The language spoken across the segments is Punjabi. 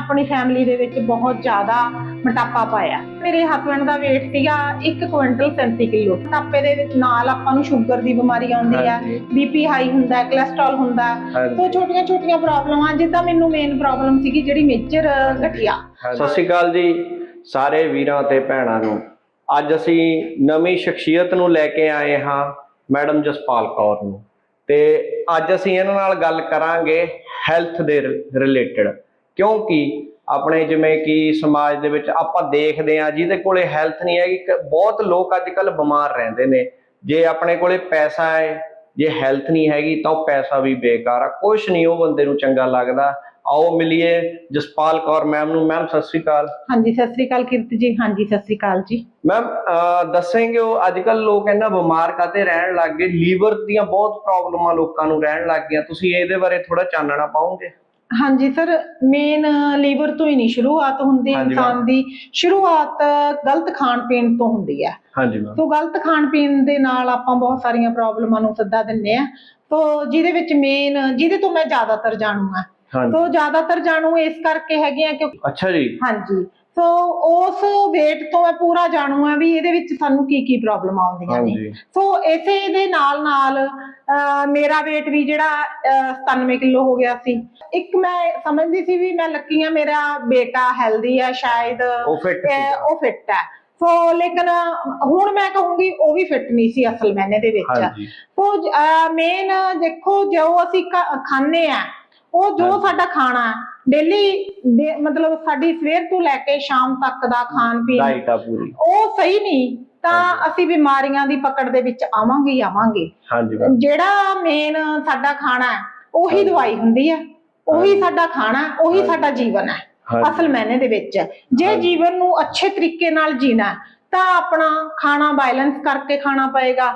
ਆਪਣੀ ਫੈਮਿਲੀ ਦੇ ਵਿੱਚ ਬਹੁਤ ਜ਼ਿਆਦਾ ਮੋਟਾਪਾ ਪਾਇਆ। ਮੇਰੇ ਹਸਬੰਡ ਦਾ weight ਸੀਗਾ 1 ਕੁਇੰਟਲ 37 ਕਿਲੋ। ਮੋਟਾਪੇ ਦੇ ਵਿੱਚ ਨਾਲ ਆਪਾਂ ਨੂੰ ਸ਼ੂਗਰ ਦੀ ਬਿਮਾਰੀ ਆਉਂਦੀ ਹੈ। ਬੀਪੀ ਹਾਈ ਹੁੰਦਾ ਹੈ ਕੋਲੇਸਟ੍ਰੋਲ ਹੁੰਦਾ। ਹੈ ਛੋਟੀਆਂ ਛੋਟੀਆਂ ਪ੍ਰੋਬਲਮਾਂ ਜਿੱਦਾਂ ਮੈਨੂੰ ਮੇਨ ਪ੍ਰੋਬਲਮ ਸੀਗੀ ਜਿਹੜੀ ਮੇਜਰ ਘਟਿਆ। ਸਤਿ ਸ਼੍ਰੀ ਅਕਾਲ ਜੀ ਸਾਰੇ ਵੀਰਾਂ ਤੇ ਭੈਣਾਂ ਨੂੰ। ਅੱਜ ਅਸੀਂ ਨਵੀਂ ਸ਼ਖਸੀਅਤ ਨੂੰ ਲੈ ਕੇ ਆਏ ਹਾਂ ਮੈਡਮ ਜਸਪਾਲ ਕੌਰ ਨੂੰ। ਤੇ ਅੱਜ ਅਸੀਂ ਇਹਨਾਂ ਨਾਲ ਗੱਲ ਕਰਾਂਗੇ ਹੈਲਥ ਦੇ ਰਿਲੇਟਡ ਕਿਉਂਕਿ ਆਪਣੇ ਜਿਵੇਂ ਕਿ ਸਮਾਜ ਦੇ ਵਿੱਚ ਆਪਾਂ ਦੇਖਦੇ ਹਾਂ ਜਿਹਦੇ ਕੋਲੇ ਹੈਲਥ ਨਹੀਂ ਹੈਗੀ ਬਹੁਤ ਲੋਕ ਅੱਜ ਕੱਲ ਬਿਮਾਰ ਰਹਿੰਦੇ ਨੇ। ਜੇ ਆਪਣੇ ਕੋਲੇ ਪੈਸਾ ਹੈ ਜੇ ਹੈਲਥ ਨਹੀਂ ਹੈਗੀ ਤਾਂ ਉਹ ਪੈਸਾ ਵੀ ਬੇਕਾਰ ਆ। ਕੁਝ ਨਹੀਂ ਉਹ ਬੰਦੇ ਨੂੰ ਚੰਗਾ ਲੱਗਦਾ। ਆਓ ਮਿਲੀਏ ਜਸਪਾਲ ਕੌਰ ਮੈਮ ਨੂੰ। ਮੈਮ ਸਤਿ ਸ਼੍ਰੀ ਅਕਾਲ। ਹਾਂਜੀ ਸਤਿ ਸ੍ਰੀ ਅਕਾਲ ਕੀਰਤ ਜੀ। ਹਾਂਜੀ ਸਤਿ ਸ੍ਰੀ ਅਕਾਲ ਜੀ। ਮੈਮ ਦੱਸੇਂਗੇ ਉਹ ਅੱਜ ਕੱਲ ਲੋਕ ਇੰਨਾ ਬਿਮਾਰ ਕਾਤੇ ਰਹਿਣ ਲੱਗ ਗਏ? ਲੀਵਰ ਦੀਆਂ ਬਹੁਤ ਪ੍ਰੋਬਲਮਾਂ ਲੋਕਾਂ ਨੂੰ ਰਹਿਣ ਲੱਗ ਗਈਆਂ। ਤੁਸੀਂ ਇਹਦੇ ਬਾਰੇ ਥੋੜਾ ਚਾਨਣਾ ਪਾਓਗੇ? ਹਾਂਜੀ ਸਰ ਮੇਨ ਲੀਵਰ ਤੋਂ ਹੀ ਨਹੀਂ ਸ਼ੁਰੂਆਤ ਹੁੰਦੀ ਹਾਂਜੀ ਇਨਸਾਨ ਦੀ। ਸ਼ੁਰੂਆਤ ਗਲਤ ਖਾਣ ਪੀਣ ਤੋਂ ਹੁੰਦੀ ਹੈ। ਹਾਂਜੀ ਮੈਮ ਸੋ ਗਲਤ ਖਾਣ ਪੀਣ ਦੇ ਨਾਲ ਆਪਾਂ ਬਹੁਤ ਸਾਰੀਆਂ ਪ੍ਰੋਬਲਮਾਂ ਨੂੰ ਸੱਦਾ ਦਿੰਨੇ ਆ ਸੋ ਜਿਹਦੇ ਵਿੱਚ ਮੇਨ ਜਿਹਦੇ ਤੋਂ ਮੈਂ ਜ਼ਿਆਦਾਤਰ ਜਾਣੂ ਆ ਹਾਂਜੀ। ਸੋ ਜ਼ਿਆਦਾਤਰ ਜਾਣੂ ਇਸ ਕਰਕੇ ਹੈਗੇ ਆ ਕਿ ਅੱਛਾ ਜੀ। ਹਾਂਜੀ। ਸੋ ਉਸ weight ਤੋਂ ਮੈਂ ਪੂਰਾ ਜਾਣੂ ਆ ਵੀ ਇਹਦੇ ਵਿੱਚ ਸਾਨੂੰ ਕੀ ਕੀ ਪ੍ਰੋਬਲਮ ਆਉਂਦੀਆਂ ਨੇ। ਸੋ ਇਸੇ ਦੇ ਨਾਲ ਨਾਲ ਮੇਰਾ weight ਵੀ ਜਿਹੜਾ ਅਹ, 97 ਕਿਲੋ ਹੋ ਗਿਆ ਸੀ। ਇੱਕ ਮੈਂ ਸਮਝਦੀ ਸੀ ਵੀ ਮੈਂ ਲੱਕੀ ਆ ਮੇਰਾ ਬੇਟਾ ਹੈਲਦੀ ਹੈ ਸ਼ਾਇਦ। ਉਹ ਫਿੱਟ ਹੈ। ਸੋ ਲੇਕਿਨ ਹੁਣ ਮੈਂ ਕਹੂੰਗੀ ਉਹ ਵੀ ਫਿੱਟ ਨਹੀਂ ਸੀ ਅਸਲ ਮੈਨੇ ਦੇ ਵਿੱਚ। ਸੋ ਮੇਨ ਦੇਖੋ ਜੋ ਅਸੀਂ ਖਾਂਦੇ ਆ ਉਹ ਜੋ। ਸਾਡਾ ਖਾਣਾ ਡੇਲੀ ਮਤਲਬ ਸਾਡੀ ਸਵੇਰ ਤੋਂ ਲੈ ਕੇ ਸ਼ਾਮ ਤੱਕ ਦਾ ਖਾਣ ਪੀਣ ਡਾਈਟ ਆ ਪੂਰੀ ਉਹ ਸਹੀ ਨਹੀਂ ਤਾਂ। ਅਸੀਂ ਬਿਮਾਰੀਆਂ ਦੀ ਪਕੜ ਦੇ ਵਿੱਚ ਆਵਾਂਗੇ ਹੀ ਆਵਾਂਗੇ ਹਾਂਜੀ ਜਿਹੜਾ ਮੇਨ ਸਾਡਾ ਖਾਣਾ ਹੈ ਉਹੀ। ਦਵਾਈ ਹੁੰਦੀ ਹੈ ਉਹੀ। ਸਾਡਾ ਖਾਣਾ ਉਹੀ। ਸਾਡਾ ਜੀਵਨ ਹੈ। ਅਸਲ ਮੈਨੇ ਦੇ ਵਿੱਚ ਜੇ। ਜੀਵਨ ਨੂੰ ਅੱਛੇ ਤਰੀਕੇ ਨਾਲ ਜੀਣਾ ਤਾਂ ਆਪਣਾ ਖਾਣਾ ਬੈਲੈਂਸ ਕਰਕੇ ਖਾਣਾ ਪਏਗਾ।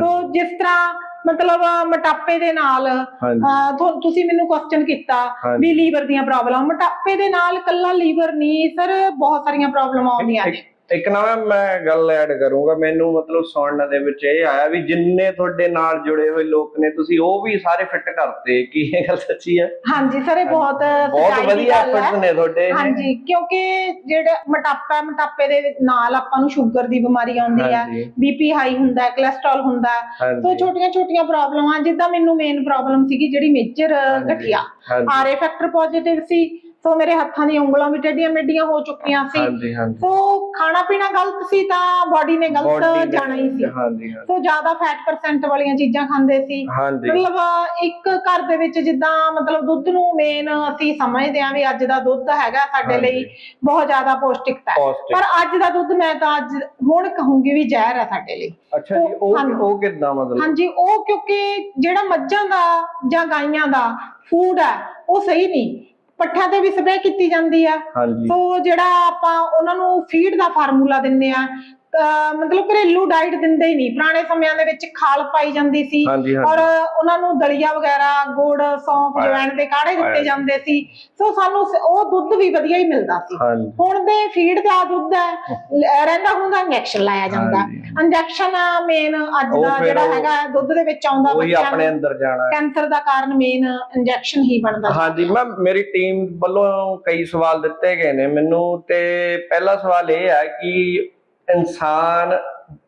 ਸੋ ਜਿਸ ਤਰ੍ਹਾਂ ਮਤਲਬ ਮੋਟਾਪੇ ਦੇ ਨਾਲ ਅਹ, ਤੁਸੀਂ ਮੈਨੂੰ ਕੁਐਸਚਨ ਕੀਤਾ ਹਾਂਜੀ। ਵੀ ਲੀਵਰ ਦੀਆਂ ਪ੍ਰੋਬਲਮ ਮੋਟਾਪੇ ਦੇ ਨਾਲ ਕੱਲਾ ਲੀਵਰ ਨਹੀਂ ਸਰ ਬਹੁਤ ਸਾਰੀਆਂ ਪ੍ਰੋਬਲਮਾਂ ਆਉਂਦੀਆਂ ਨੇ। ਇੱਕ- ਨਾ ਮੈਂ ਗੱਲ ਐਡ ਕਰੂੰਗਾ ਮੈਨੂੰ ਮਤਲਬ ਸੁਣਨ ਦੇ ਵਿੱਚ ਇਹ ਆਇਆ ਵੀ ਜਿੰਨੇ ਤੁਹਾਡੇ ਨਾਲ ਜੁੜੇ ਹੋਏ ਲੋਕ ਨੇ ਤੁਸੀਂ ਉਹ ਵੀ ਸਾਰੇ ਫਿੱਟ ਕਰਤੇ ਕੀ ਇਹ ਗੱਲ ਸੱਚੀ ਹੈ ਹਾਂਜੀ ਸਰ ਇਹ ਬਹੁਤ ਬਹੁਤ ਵਧੀਆ। ਐਫਰਟਸ ਨੇ ਤੁਹਾਡੇ। ਹਾਂਜੀ ਕਿਉਂਕਿ ਜਿਹੜਾ ਮੋਟਾਪਾ ਮੋਟਾਪੇ ਦੇ ਨਾਲ ਆਪਾਂ ਨੂੰ ਸ਼ੂਗਰ ਦੀ ਬਿਮਾਰੀ ਆਉਂਦੀ ਹੈ। ਬੀਪੀ ਹਾਈ ਹੁੰਦਾ ਹੈ ਕੋਲੇਸਟ੍ਰੋਲ ਹੁੰਦਾ ਹੈ ਸੋ ਛੋਟੀਆਂ ਛੋਟੀਆਂ ਪ੍ਰੋਬਲਮਾਂ ਜਿੱਦਾਂ ਮੈਨੂੰ ਮੇਨ ਪ੍ਰੋਬਲਮ ਸੀਗੀ ਜਿਹੜੀ ਮੇਜਰ। ਘਟਿਆ ਆਰਏ ਫੈਕਟਰ ਪੋਜ਼ਿਟਿਵ ਸੀ ਸੋ ਮੇਰੇ ਹੱਥਾਂ ਦੀਆਂ ਉਂਗਲਾਂ ਵੀ ਟੇਢੀਆਂ ਮੇਢੀਆਂ ਹੋ ਚੁੱਕੀਆਂ ਸੀ। ਹਾਂਜੀ ਹਾਂਜੀ। ਸੋ ਖਾਣਾ ਪੀਣਾ ਗਲਤ ਸੀ ਤਾਂ ਬਾਡੀ ਨੇ Body ਗਲਤ ਜਾਣਾ ਹੀ ਸੀ। ਹਾਂਜੀ ਹਾਂਜੀ। ਸੋ ਜ਼ਿਆਦਾ ਫੈਟ ਪਰਸੈਂਟ ਵਾਲੀਆਂ ਚੀਜ਼ਾਂ ਖਾਂਦੇ ਸੀ। ਹਾਂਜੀ। ਮਤਲਬ ਇੱਕ ਘਰ ਦੇ ਵਿੱਚ ਜਿੱਦਾਂ ਮਤਲਬ ਦੁੱਧ ਨੂੰ ਮੇਨ ਅਸੀਂ ਸਮਝਦੇ ਹਾਂ ਵੀ ਅੱਜ ਦਾ ਦੁੱਧ ਹੈਗਾ ਸਾਡੇ। ਲਈ ਬਹੁਤ ਜ਼ਿਆਦਾ ਪੌਸ਼ਟਿਕਤਾ ਹੈ। ਪੌਸ਼ਟਿਕ। ਪਰ ਅੱਜ ਦਾ ਦੁੱਧ ਮੈਂ ਤਾਂ ਅੱਜ ਹੁਣ ਕਹੂੰਗੀ ਵੀ ਜ਼ਹਿਰ ਹੈ ਸਾਡੇ ਲਈ। ਅੱਛਾ ਜੀ ਉਹ ਹਾਂਜੀ। ਉਹ ਕਿੱਦਾਂ ਮਤਲਬ? ਹਾਂਜੀ ਉਹ ਕਿਉਂਕਿ ਜਿਹੜਾ ਮੱਝਾਂ ਦਾ ਜਾਂ ਗਾਈਆਂ ਦਾ ਫੂਡ ਹੈ ਉਹ ਸਹੀ ਨਹੀਂ। ਪੱਠਿਆਂ ਤੇ ਵੀ ਸਪਰੇਅ ਕੀਤੀ ਜਾਂਦੀ ਆ। ਹਾਂਜੀ। ਸੋ ਜਿਹੜਾ ਆਪਾਂ ਉਹਨਾਂ ਨੂੰ ਫੀਡ ਦਾ ਫਾਰਮੂਲਾ ਦਿੰਦੇ ਆ ਮਤਲਬ ਘਰੇਲੂ ਡਾਈਟ ਦਿੰਦੇ ਹੀ ਨਹੀਂ ਪੁਰਾਣੇ ਸਮਿਆਂ ਦੇ ਵਿੱਚ ਖਾਲ ਪਾਈ ਜਾਂਦੀ ਸੀ ਹਾਂਜੀ ਔਰ ਉਹਨਾਂ ਨੂੰ ਦਲੀਆ ਵਗੈਰਾ ਗੁੜ ਸੌਂਫ। ਜਵੈਣ ਦੇ ਕਾੜੇ ਦਿੱਤੇ। ਜਾਂਦੇ ਸੀ ਸੋ ਸਾਨੂੰ ਸ- ਉਹ ਦੁੱਧ ਵੀ ਵਧੀਆ ਹੀ ਮਿਲਦਾ ਸੀ ਹਾਂਜੀ ਹੁਣ ਦੇ ਫੀਡ ਦਾ ਦੁੱਧ ਹੈ ਲ- ਰਹਿੰਦਾ ਹੁੰਦਾ ਇੰਜੈਕਸ਼ਨ ਲਾਇਆ ਜਾਂਦਾ ਹਾਂਜੀ। ਇੰਜੈਕਸ਼ਨ ਮੇਨ ਅੱਜ ਉਹ ਦਾ ਫਿਰ ਜਿਹੜਾ ਉਹ- ਹੈਗਾ ਦੁੱਧ ਦੇ ਵਿੱਚ ਆਉਂਦਾ ਉਹੀ ਬੱਚਿਆਂ ਆਪਣੇ ਨੂੰ ਅੰਦਰ ਜਾਣਾ ਹੈ। ਕੈਂਸਰ ਦਾ ਕਾਰਨ ਮੇਨ ਇੰਜੈਕਸ਼ਨ ਹੀ ਬਣਦਾ ਹਾਂਜੀ ਮੈਂ ਮੇਰੀ ਟੀਮ ਵੱਲੋਂ ਕਈ ਸਵਾਲ ਦਿੱਤੇ ਗਏ ਨੇ ਮੈਨੂੰ ਤੇ ਪਹਿਲਾ ਸਵਾਲ ਇਹ ਹੈ ਕਿ ਇਨਸਾਨ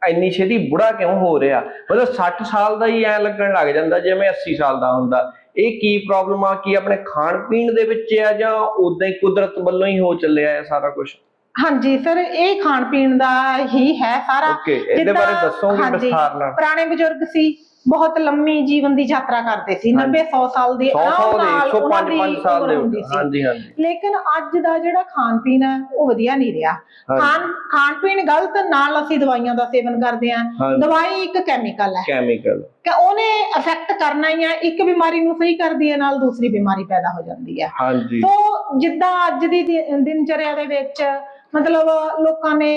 ਇੰਨੀ ਛੇਤੀ ਬੁੜਾ ਕਿਉਂ ਹੋ ਰਿਹਾ? ਮਤਲਬ 60 ਸਾਲ ਦਾ ਹੀ ਐ ਲੱਗਣ ਲੱਗ ਜਾਂਦਾ ਜਿਵੇਂ 80 ਸਾਲ ਦਾ ਹੁੰਦਾ। ਇਹ ਕੀ ਪ੍ਰੋਬਲਮ ਆ? ਕੀ ਆਪਣੇ ਖਾਣ ਪੀਣ ਦੇ ਵਿੱਚ ਆ ਜਾਂ ਉਦਾਂ ਹੀ ਕੁਦਰਤ ਵੱਲੋਂ ਹੀ ਹੋ ਚੱਲਿਆ ਹੈ ਸਾਰਾ ਕੁਝ ਹਾਂਜੀ ਸਰ ਇਹ ਖਾਣ ਪੀਣ ਦਾ ਹੀ ਹੈ ਸਾਰਾ। ਓਕੇ ਇਹਦੇ ਬਾਰੇ ਦੱਸੋਗੇ ਵਿਸਥਾਰ ਨਾਲ। ਪੁਰਾਣੇ ਬਜ਼ੁਰਗ ਸੀ। ਬਹੁਤ ਲੰਮੀ ਜੀਵਨ ਦੀ ਯਾਤਰਾ ਕਰਦੇ ਸੀ ਹਾਂਜੀ। 90 100 ਸਾਲ ਦੀ 100 ਆਰਾਮ ਨਾਲ ਉਹਨਾਂ 105 ਦੀ 5 ਸਾਲ ਉਮਰ ਦੇ ਹੁੰਦੀ ਸੀ ਹਾਂਜੀ ਹਾਂਜੀ ਲੇਕਿਨ ਅੱਜ ਦਾ ਜਿਹੜਾ ਖਾਣ ਪੀਣ ਹੈ ਉਹ ਵਧੀਆ ਨਹੀਂ ਰਿਹਾ। ਖਾਣ ਖਾਣ ਪੀਣ ਗਲਤ ਨਾਲ ਅਸੀਂ ਦਵਾਈਆਂ ਦਾ ਸੇਵਨ ਕਰਦੇ ਹਾਂ। ਦਵਾਈ ਇੱਕ ਕੈਮੀਕਲ ਹੈ ਕੈਮੀਕਲ ਕਿ ਉਹਨੇ ਅਫੈਕਟ ਕਰਨਾ ਹੀ ਹੈ ਇੱਕ ਬਿਮਾਰੀ ਨੂੰ ਸਹੀ ਕਰਦੀ ਹੈ ਨਾਲ ਦੂਸਰੀ ਬਿਮਾਰੀ ਪੈਦਾ ਹੋ ਜਾਂਦੀ ਹੈ ਹਾਂਜੀ ਸੋ ਜਿੱਦਾਂ ਅੱਜ ਦੀ ਦਿ- ਦਿਨਚਰਿਆ ਦੇ ਵਿੱਚ ਮਤਲਬ ਲੋਕਾਂ ਨੇ